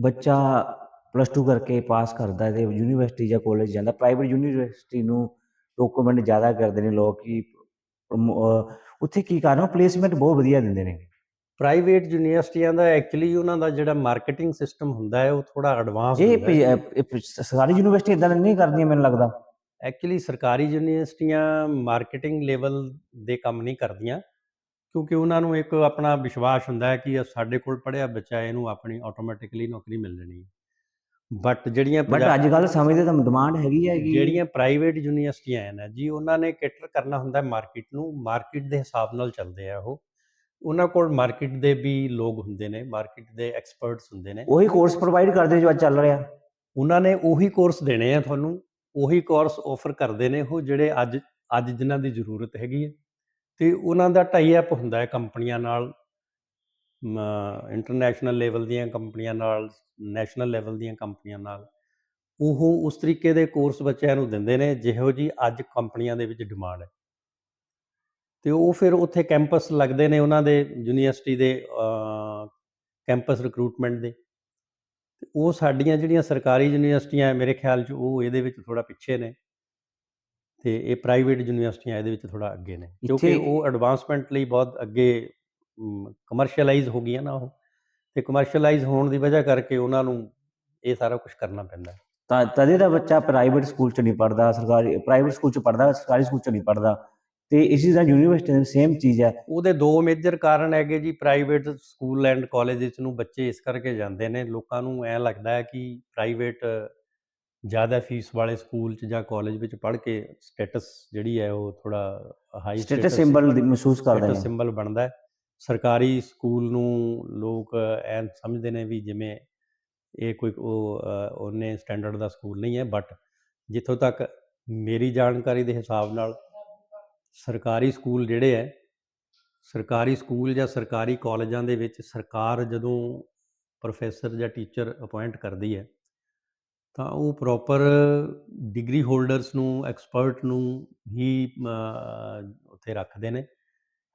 ਬੱਚਾ ਪਲੱਸ 2 ਕਰਕੇ ਪਾਸ ਕਰਦਾ ਤੇ ਯੂਨੀਵਰਸਿਟੀ ਜਾਂ ਕਾਲਜ ਜਾਂਦਾ ਪ੍ਰਾਈਵੇਟ ਯੂਨੀਵਰਸਿਟੀ ਨੂੰ ਡਾਕੂਮੈਂਟ ਜ਼ਿਆਦਾ ਕਰਦੇ ਨੇ ਲੋਕ ਕਿ ਉੱਥੇ ਕੀ ਕਾਰਨ ਪਲੇਸਮੈਂਟ ਬਹੁਤ ਵਧੀਆ ਦਿੰਦੇ ਨੇ। ਪ੍ਰਾਈਵੇਟ ਯੂਨੀਵਰਸਿਟੀਆਂ ਦਾ ਐਕਚੁਅਲੀ ਉਹਨਾਂ ਦਾ ਜਿਹੜਾ ਮਾਰਕੀਟਿੰਗ ਸਿਸਟਮ ਹੁੰਦਾ ਹੈ ਉਹ ਥੋੜਾ ਐਡਵਾਂਸ ਹੁੰਦਾ ਹੈ। ਇਹ ਸਰਕਾਰੀ ਯੂਨੀਵਰਸਿਟੀ ਇਦਾਂ ਨਹੀਂ ਕਰਦੀਆਂ ਮੈਨੂੰ ਲੱਗਦਾ। ਐਕਚੁਅਲੀ ਸਰਕਾਰੀ ਯੂਨੀਵਰਸਿਟੀਆਂ ਮਾਰਕੀਟਿੰਗ ਲੈਵਲ ਦੇ ਕੰਮ ਨਹੀਂ ਕਰਦੀਆਂ ਕਿਉਂਕਿ ਉਹਨਾਂ ਨੂੰ ਇੱਕ ਆਪਣਾ ਵਿਸ਼ਵਾਸ ਹੁੰਦਾ ਹੈ ਕਿ ਸਾਡੇ ਕੋਲ ਪੜ੍ਹਿਆ ਬੱਚਾ ਇਹਨੂੰ ਆਪਣੀ ਆਟੋਮੈਟਿਕਲੀ ਨੌਕਰੀ ਮਿਲ ਜਾਣੀ ਹੈ। ਬਟ ਜਿਹੜੀਆਂ ਬਟ ਅੱਜ ਕੱਲ ਸਮੇਂ ਦੀ ਤਾਂ ਡਿਮਾਂਡ ਹੈਗੀ ਹੈ ਕਿ ਜਿਹੜੀਆਂ ਪ੍ਰਾਈਵੇਟ ਯੂਨੀਵਰਸਿਟੀਆਂ ਹੈ ਨਾ ਜੀ ਉਹਨਾਂ ਨੇ ਕੇਟਰ ਕਰਨਾ ਹੁੰਦਾ ਮਾਰਕੀਟ ਨੂੰ ਮਾਰਕੀਟ ਦੇ ਹਿਸਾਬ ਨਾਲ ਚੱਲਦੇ ਆ ਉਹ। ਉਹਨਾਂ ਕੋਲ ਮਾਰਕੀਟ ਦੇ ਵੀ ਲੋਕ ਹੁੰਦੇ ਨੇ ਮਾਰਕੀਟ ਦੇ ਐਕਸਪਰਟਸ ਹੁੰਦੇ ਨੇ। ਉਹੀ ਕੋਰਸ ਪ੍ਰੋਵਾਈਡ ਕਰਦੇ ਜੋ ਅੱਜ ਚੱਲ ਰਿਹਾ। ਉਹਨਾਂ ਨੇ ਉਹੀ ਕੋਰਸ ਦੇਣੇ ਆ ਤੁਹਾਨੂੰ ਉਹੀ ਕੋਰਸ ਆਫਰ ਕਰਦੇ ਨੇ ਉਹ ਜਿਹੜੇ ਅੱਜ ਅੱਜ ਜਿਨ੍ਹਾਂ ਦੀ ਜ਼ਰੂਰਤ ਹੈਗੀ ਹੈ ਤੇ ਉਹਨਾਂ ਦਾ ਟਾਈ ਅਪ ਹੁੰਦਾ ਹੈ ਕੰਪਨੀਆਂ ਨਾਲ ਇੰਟਰਨੈਸ਼ਨਲ ਲੈਵਲ ਦੀਆਂ ਕੰਪਨੀਆਂ ਨਾਲ ਨੈਸ਼ਨਲ ਲੈਵਲ ਦੀਆਂ ਕੰਪਨੀਆਂ ਨਾਲ ਉਹ ਉਸ ਤਰੀਕੇ ਦੇ ਕੋਰਸ ਬੱਚਿਆਂ ਨੂੰ ਦਿੰਦੇ ਨੇ ਜਿਹੋ ਜੀ ਅੱਜ ਕੰਪਨੀਆਂ ਦੇ ਵਿੱਚ ਡਿਮਾਂਡ ਹੈ। ਤੇ ਉਹ ਫਿਰ ਉੱਥੇ ਕੈਂਪਸ ਲੱਗਦੇ ਨੇ ਉਹਨਾਂ ਦੇ ਯੂਨੀਵਰਸਿਟੀ ਦੇ ਕੈਂਪਸ ਰਿਕਰੂਟਮੈਂਟ ਦੇ। ਤੇ ਉਹ ਸਾਡੀਆਂ ਜਿਹੜੀਆਂ ਸਰਕਾਰੀ ਯੂਨੀਵਰਸਿਟੀਆਂ ਹੈ ਮੇਰੇ ਖਿਆਲ 'ਚ ਉਹ ਇਹਦੇ ਵਿੱਚ ਥੋੜਾ ਪਿੱਛੇ ਨੇ। ਤੇ ਇਹ ਪ੍ਰਾਈਵੇਟ ਯੂਨੀਵਰਸਿਟੀਆਂ ਇਹਦੇ ਵਿੱਚ ਥੋੜਾ ਅੱਗੇ ਨੇ। ਕਿਉਂਕਿ ਉਹ ਐਡਵਾਂਸਮੈਂਟ ਲਈ ਬਹੁਤ ਅੱਗੇ ਕਮਰਸ਼ੀਅਲਾਈਜ਼ ਹੋ ਗਈਆਂ ਨਾ ਉਹ। ਤੇ ਕਮਰਸ਼ੀਅਲਾਈਜ਼ ਹੋਣ ਦੀ ਵਜ੍ਹਾ ਕਰਕੇ ਉਹਨਾਂ ਨੂੰ ਇਹ ਸਾਰਾ ਕੁਝ ਕਰਨਾ ਪੈਂਦਾ ਹੈ। ਤਾਂ ਤਦੇ ਦਾ ਬੱਚਾ ਪ੍ਰਾਈਵੇਟ ਸਕੂਲ ਚ ਨਹੀਂ ਪੜਦਾ ਸਰਕਾਰੀ ਪ੍ਰਾਈਵੇਟ ਸਕੂਲ ਚ ਪੜਦਾ ਸਰਕਾਰੀ ਸਕੂਲ ਚ ਨਹੀਂ ਪੜਦਾ ਤੇ ਇਸੇ ਤਰ੍ਹਾਂ ਯੂਨੀਵਰਸਿਟੀ ਦੀ ਸੇਮ ਚੀਜ਼ ਹੈ। ਉਹਦੇ ਦੋ ਮੇਜਰ ਕਾਰਨ ਹੈਗੇ ਜੀ ਪ੍ਰਾਈਵੇਟ ਸਕੂਲ ਐਂਡ ਕਾਲਜਸ ਨੂੰ ਬੱਚੇ ਇਸ ਕਰਕੇ ਜਾਂਦੇ ਨੇ। ਲੋਕਾਂ ਨੂੰ ਐ ਲੱਗਦਾ ਹੈ ਕਿ ਪ੍ਰਾਈਵੇਟ ਜ਼ਿਆਦਾ ਫੀਸ ਵਾਲੇ ਸਕੂਲ ਚ ਜਾਂ ਕਾਲਜ ਵਿੱਚ ਪੜ੍ਹ ਕੇ ਸਟੇਟਸ ਜਿਹੜੀ ਹੈ ਉਹ ਥੋੜਾ ਹਾਈ ਸਟੇਟਸ ਸਿੰਬਲ ਮਹਿਸੂਸ ਕਰਦੇ ਸਟੇਟਸ ਨੇ ਸਿੰਬਲ ਬਣਦਾ ਹੈ। ਸਰਕਾਰੀ ਸਕੂਲ ਨੂੰ ਲੋਕ ਐਨ ਸਮਝਦੇ ਨੇ ਵੀ ਜਿਵੇਂ ਇਹ ਕੋਈ ਉਹ ਅ, ਉਹਨੇ ਸਟੈਂਡਰਡ ਦਾ ਸਕੂਲ ਨਹੀਂ ਹੈ ਬਟ ਜਿੱਥੋਂ ਤੱਕ ਮੇਰੀ ਜਾਣਕਾਰੀ ਦੇ ਹਿਸਾਬ ਨਾਲ ਸਰਕਾਰੀ ਸਕੂਲ ਜਿਹੜੇ ਹੈ ਸਰਕਾਰੀ ਸਕੂਲ ਜਾਂ ਸਰਕਾਰੀ ਕਾਲਜਾਂ ਦੇ ਵਿੱਚ ਸਰਕਾਰ ਜਦੋਂ ਪ੍ਰੋਫੈਸਰ ਜਾਂ ਟੀਚਰ ਅਪਾਇੰਟ ਕਰਦੀ ਹੈ ਤਾਂ ਉਹ ਪ੍ਰੋਪਰ ਡਿਗਰੀ ਹੋਲਡਰਸ ਨੂੰ ਐਕਸਪਰਟ ਨੂੰ ਹੀ ਉੱਥੇ ਰੱਖਦੇ ਨੇ।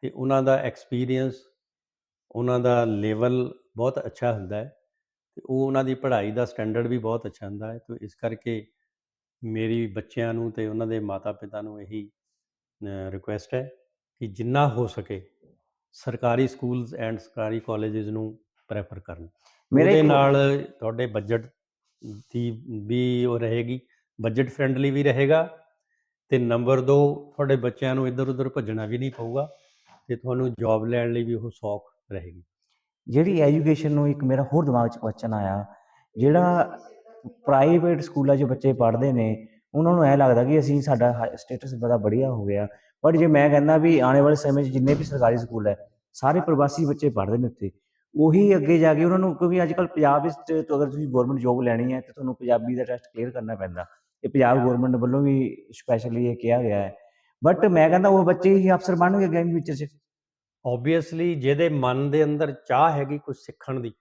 ਤੇ ਉਹਨਾਂ ਦਾ ਐਕਸਪੀਰੀਅੰਸ ਉਹਨਾਂ ਦਾ ਲੈਵਲ ਬਹੁਤ ਅੱਛਾ ਹੁੰਦਾ ਹੈ ਤੇ ਉਹ ਉਹਨਾਂ ਦੀ ਪੜ੍ਹਾਈ ਦਾ ਸਟੈਂਡਰਡ ਵੀ ਬਹੁਤ ਅੱਛਾ ਹੁੰਦਾ ਹੈ ਤੇ ਇਸ ਕਰਕੇ ਮੇਰੀ ਬੱਚਿਆਂ ਨੂੰ ਤੇ ਉਹਨਾਂ ਦੇ ਮਾਤਾ-ਪਿਤਾ ਨੂੰ ਇਹੀ ਰਿਕੁਐਸਟ ਹੈ ਕਿ ਜਿੰਨਾ ਹੋ ਸਕੇ ਸਰਕਾਰੀ ਸਕੂਲਸ ਐਂਡ ਸਰਕਾਰੀ ਕਾਲਜਸ ਨੂੰ ਪ੍ਰੈਫਰ ਕਰਨ। ਮੇਰੇ ਨਾਲ ਤੁਹਾਡੇ ਬਜਟ ਦੀ ਵੀ ਉਹ ਰਹੇਗੀ ਬਜਟ ਫ੍ਰੈਂਡਲੀ ਵੀ ਰਹੇਗਾ ਤੇ ਨੰਬਰ 2 ਤੁਹਾਡੇ ਬੱਚਿਆਂ ਨੂੰ ਇੱਧਰ ਉੱਧਰ ਭੱਜਣਾ ਵੀ ਨਹੀਂ ਪਊਗਾ। ਤੇ ਤੁਹਾਨੂੰ ਜੌਬ ਲੈਣ ਲਈ ਵੀ ਉਹ ਸੌਖ ਰਹੇਗੀ। ਜਿਹੜੀ ਐਜੂਕੇਸ਼ਨ ਨੂੰ ਇੱਕ ਮੇਰਾ ਹੋਰ ਦਿਮਾਗ 'ਚ ਕੁਐਸਚਨ ਆਇਆ ਜਿਹੜਾ ਪ੍ਰਾਈਵੇਟ ਸਕੂਲਾਂ 'ਚ ਬੱਚੇ ਪੜ੍ਹਦੇ ਨੇ ਉਹਨਾਂ ਨੂੰ ਐ ਲੱਗਦਾ ਕਿ ਅਸੀਂ ਸਾਡਾ ਸਟੇਟਸ ਬੜਾ ਬੜੀਆ ਹੋ ਗਿਆ। ਪਰ ਜੇ ਮੈਂ ਕਹਿੰਦਾ ਵੀ ਆਉਣ ਵਾਲੇ ਸਮੇਂ 'ਚ ਜਿੰਨੇ ਵੀ ਸਰਕਾਰੀ ਸਕੂਲ ਹੈ ਸਾਰੇ ਪ੍ਰਵਾਸੀ ਬੱਚੇ ਪੜ੍ਹਦੇ ਨੇ ਉੱਥੇ ਉਹੀ ਅੱਗੇ ਜਾ ਕੇ ਉਹਨਾਂ ਨੂੰ ਕਿਉਂਕਿ ਅੱਜ ਕੱਲ ਪੰਜਾਬ ਵਿੱਚ ਤੇ ਅਗਰ ਤੁਸੀਂ ਗਵਰਨਮੈਂਟ ਜੋਬ ਲੈਣੀ ਹੈ ਤੇ ਤੁਹਾਨੂੰ ਪੰਜਾਬੀ ਦਾ ਟੈਸਟ ਕਲੀਅਰ ਕਰਨਾ ਪੈਂਦਾ। ਇਹ ਪੰਜਾਬ ਗਵਰਨਮੈਂਟ ਵੱਲੋਂ ਵੀ ਸਪੈਸ਼ਲੀ ਇਹ ਕਿਹਾ ਗਿਆ ਹੈ। ਬਟ ਮੈਂ ਕਹਿੰਦਾ ਉਹ ਬੱਚੇ ਹੀ ਅਫਸਰ ਬਣਨਗੇ ਅੱਗੇ ਫਿਊਚਰ 'ਚ ਓਬਵੀਅਸਲੀ ਜਿਹਦੇ ਮਨ ਦੇ ਅੰਦਰ ਚਾਹ ਹੈਗੀ ਕੁਝ ਸਿੱਖਣ ਦੀ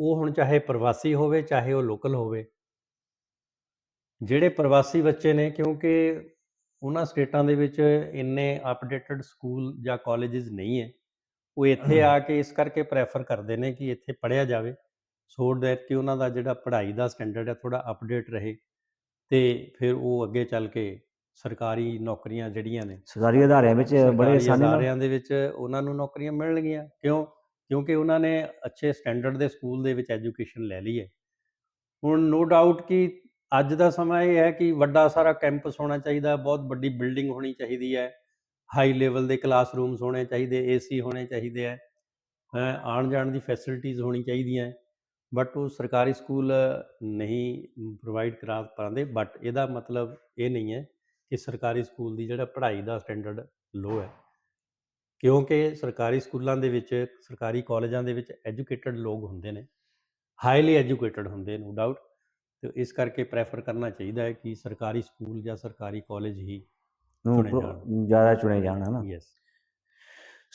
ਉਹ ਹੁਣ ਚਾਹੇ ਪ੍ਰਵਾਸੀ ਹੋਵੇ ਚਾਹੇ ਉਹ ਲੋਕਲ ਹੋਵੇ। ਜਿਹੜੇ ਪ੍ਰਵਾਸੀ ਬੱਚੇ ਨੇ ਕਿਉਂਕਿ ਉਹਨਾਂ ਸਟੇਟਾਂ ਦੇ ਵਿੱਚ ਇੰਨੇ ਅਪਡੇਟਡ ਸਕੂਲ ਜਾਂ ਕਾਲਜਸ ਨਹੀਂ ਹੈ ਉਹ ਇੱਥੇ ਆ ਕੇ ਇਸ ਕਰਕੇ ਪ੍ਰੈਫਰ ਕਰਦੇ ਨੇ ਕਿ ਇੱਥੇ ਪੜ੍ਹਿਆ ਜਾਵੇ ਸੋ ਦੈਟ ਕਿ ਉਹਨਾਂ ਦਾ ਜਿਹੜਾ ਪੜ੍ਹਾਈ ਦਾ ਸਟੈਂਡਰਡ ਹੈ ਥੋੜਾ ਅਪਡੇਟ ਰਹੇ ਤੇ ਫਿਰ ਉਹ ਅੱਗੇ ਚੱਲ ਕੇ ਸਰਕਾਰੀ ਨੌਕਰੀਆਂ ਜਿਹੜੀਆਂ ਨੇ। ਸਰਕਾਰੀ ਅਦਾਰਿਆਂ ਵਿੱਚ ਬੜੇ ਆਸਾਨੀ ਨਾਲ ਅਦਾਰਿਆਂ ਦੇ ਵਿੱਚ ਉਹਨਾਂ ਨੂੰ ਨੌਕਰੀਆਂ ਮਿਲਣਗੀਆਂ। ਕਿਉਂ? ਕਿਉਂਕਿ ਉਹਨਾਂ ਨੇ ਅੱਛੇ ਸਟੈਂਡਰਡ ਦੇ ਸਕੂਲ ਦੇ ਵਿੱਚ ਐਜੂਕੇਸ਼ਨ ਲੈ ਲਈ ਹੈ। ਹੁਣ ਨੋ ਡਾਊਟ ਕਿ ਅੱਜ ਦਾ ਸਮਾਂ ਇਹ ਹੈ ਕਿ ਵੱਡਾ ਸਾਰਾ ਕੈਂਪਸ ਹੋਣਾ ਚਾਹੀਦਾ ਬਹੁਤ ਵੱਡੀ ਬਿਲਡਿੰਗ ਹੋਣੀ ਚਾਹੀਦੀ ਹੈ। ਹਾਈ ਲੈਵਲ ਦੇ ਕਲਾਸਰੂਮਸ ਹੋਣੇ ਚਾਹੀਦੇ ਏਸੀ ਹੋਣੇ ਚਾਹੀਦੇ ਹੈ। ਆਉਣ ਜਾਣ ਦੀ ਫੈਸਿਲਿਟੀਜ਼ ਹੋਣੀ ਚਾਹੀਦੀਆਂ ਬਟ ਉਹ ਸਰਕਾਰੀ ਸਕੂਲ ਨਹੀਂ ਪ੍ਰੋਵਾਈਡ ਕਰਾ ਪਾਉਂਦੇ ਬਟ ਇਹਦਾ ਮਤਲਬ ਇਹ ਨਹੀਂ ਹੈ ਕਿ ਸਰਕਾਰੀ ਸਕੂਲ ਦੀ ਜਿਹੜਾ ਪੜ੍ਹਾਈ ਦਾ ਸਟੈਂਡਰਡ ਲੋ ਹੈ। ਕਿਉਂਕਿ ਸਰਕਾਰੀ ਸਕੂਲਾਂ ਦੇ ਵਿੱਚ ਸਰਕਾਰੀ ਕਾਲਜਾਂ ਦੇ ਵਿੱਚ ਐਜੂਕੇਟਡ ਲੋਕ ਹੁੰਦੇ ਨੇ ਹਾਈਲੀ ਐਜੂਕੇਟਡ ਹੁੰਦੇ ਨੋ ਡਾਊਟ ਤੇ ਇਸ ਕਰਕੇ ਪ੍ਰੈਫਰ ਕਰਨਾ ਚਾਹੀਦਾ ਹੈ ਕਿ ਸਰਕਾਰੀ ਸਕੂਲ ਜਾਂ ਸਰਕਾਰੀ ਕਾਲਜ ਹੀ ਨੂੰ। ਜ਼ਿਆਦਾ ਚੁਣੇ ਜਾਣ ਹਨਾ? ਯੈਸ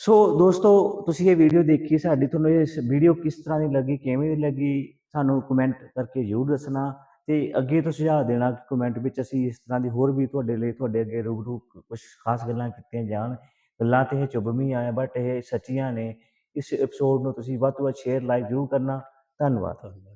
ਸੋ ਦੋਸਤੋ ਤੁਸੀਂ ਇਹ ਵੀਡੀਓ ਦੇਖੀ ਸਾਡੀ ਤੁਹਾਨੂੰ ਇਹ ਵੀਡੀਓ ਕਿਸ ਤਰ੍ਹਾਂ ਦੀ ਲੱਗੀ ਕਿਵੇਂ ਦੀ ਲੱਗੀ ਸਾਨੂੰ ਕਮੈਂਟ ਕਰਕੇ ਜ਼ਰੂਰ ਦੱਸਣਾ। ਤੇ ਅੱਗੇ ਤੋਂ ਸੁਝਾਅ ਦੇਣਾ ਕਿ ਕਮੈਂਟ ਵਿੱਚ ਅਸੀਂ ਇਸ ਤਰ੍ਹਾਂ ਦੀ ਹੋਰ ਵੀ ਤੁਹਾਡੇ ਲਈ, ਤੁਹਾਡੇ ਅੱਗੇ ਰੂਬਰੂ ਕੁਝ ਖਾਸ ਗੱਲਾਂ ਕੀਤੀਆਂ ਜਾਣ। ਗੱਲਾਂ ਤੇ ਇਹ ਚੁਭਮੀ ਆਇਆ ਬਟ ਇਹ ਸੱਚੀਆਂ ਨੇ। ਇਸ ਐਪੀਸੋਡ ਨੂੰ ਤੁਸੀਂ ਵੱਧ ਤੋਂ ਵੱਧ ਸ਼ੇਅਰ ਲਾਈਕ ਜ਼ਰੂਰ ਕਰਨਾ। ਧੰਨਵਾਦ ਧੰਨਵਾਦ।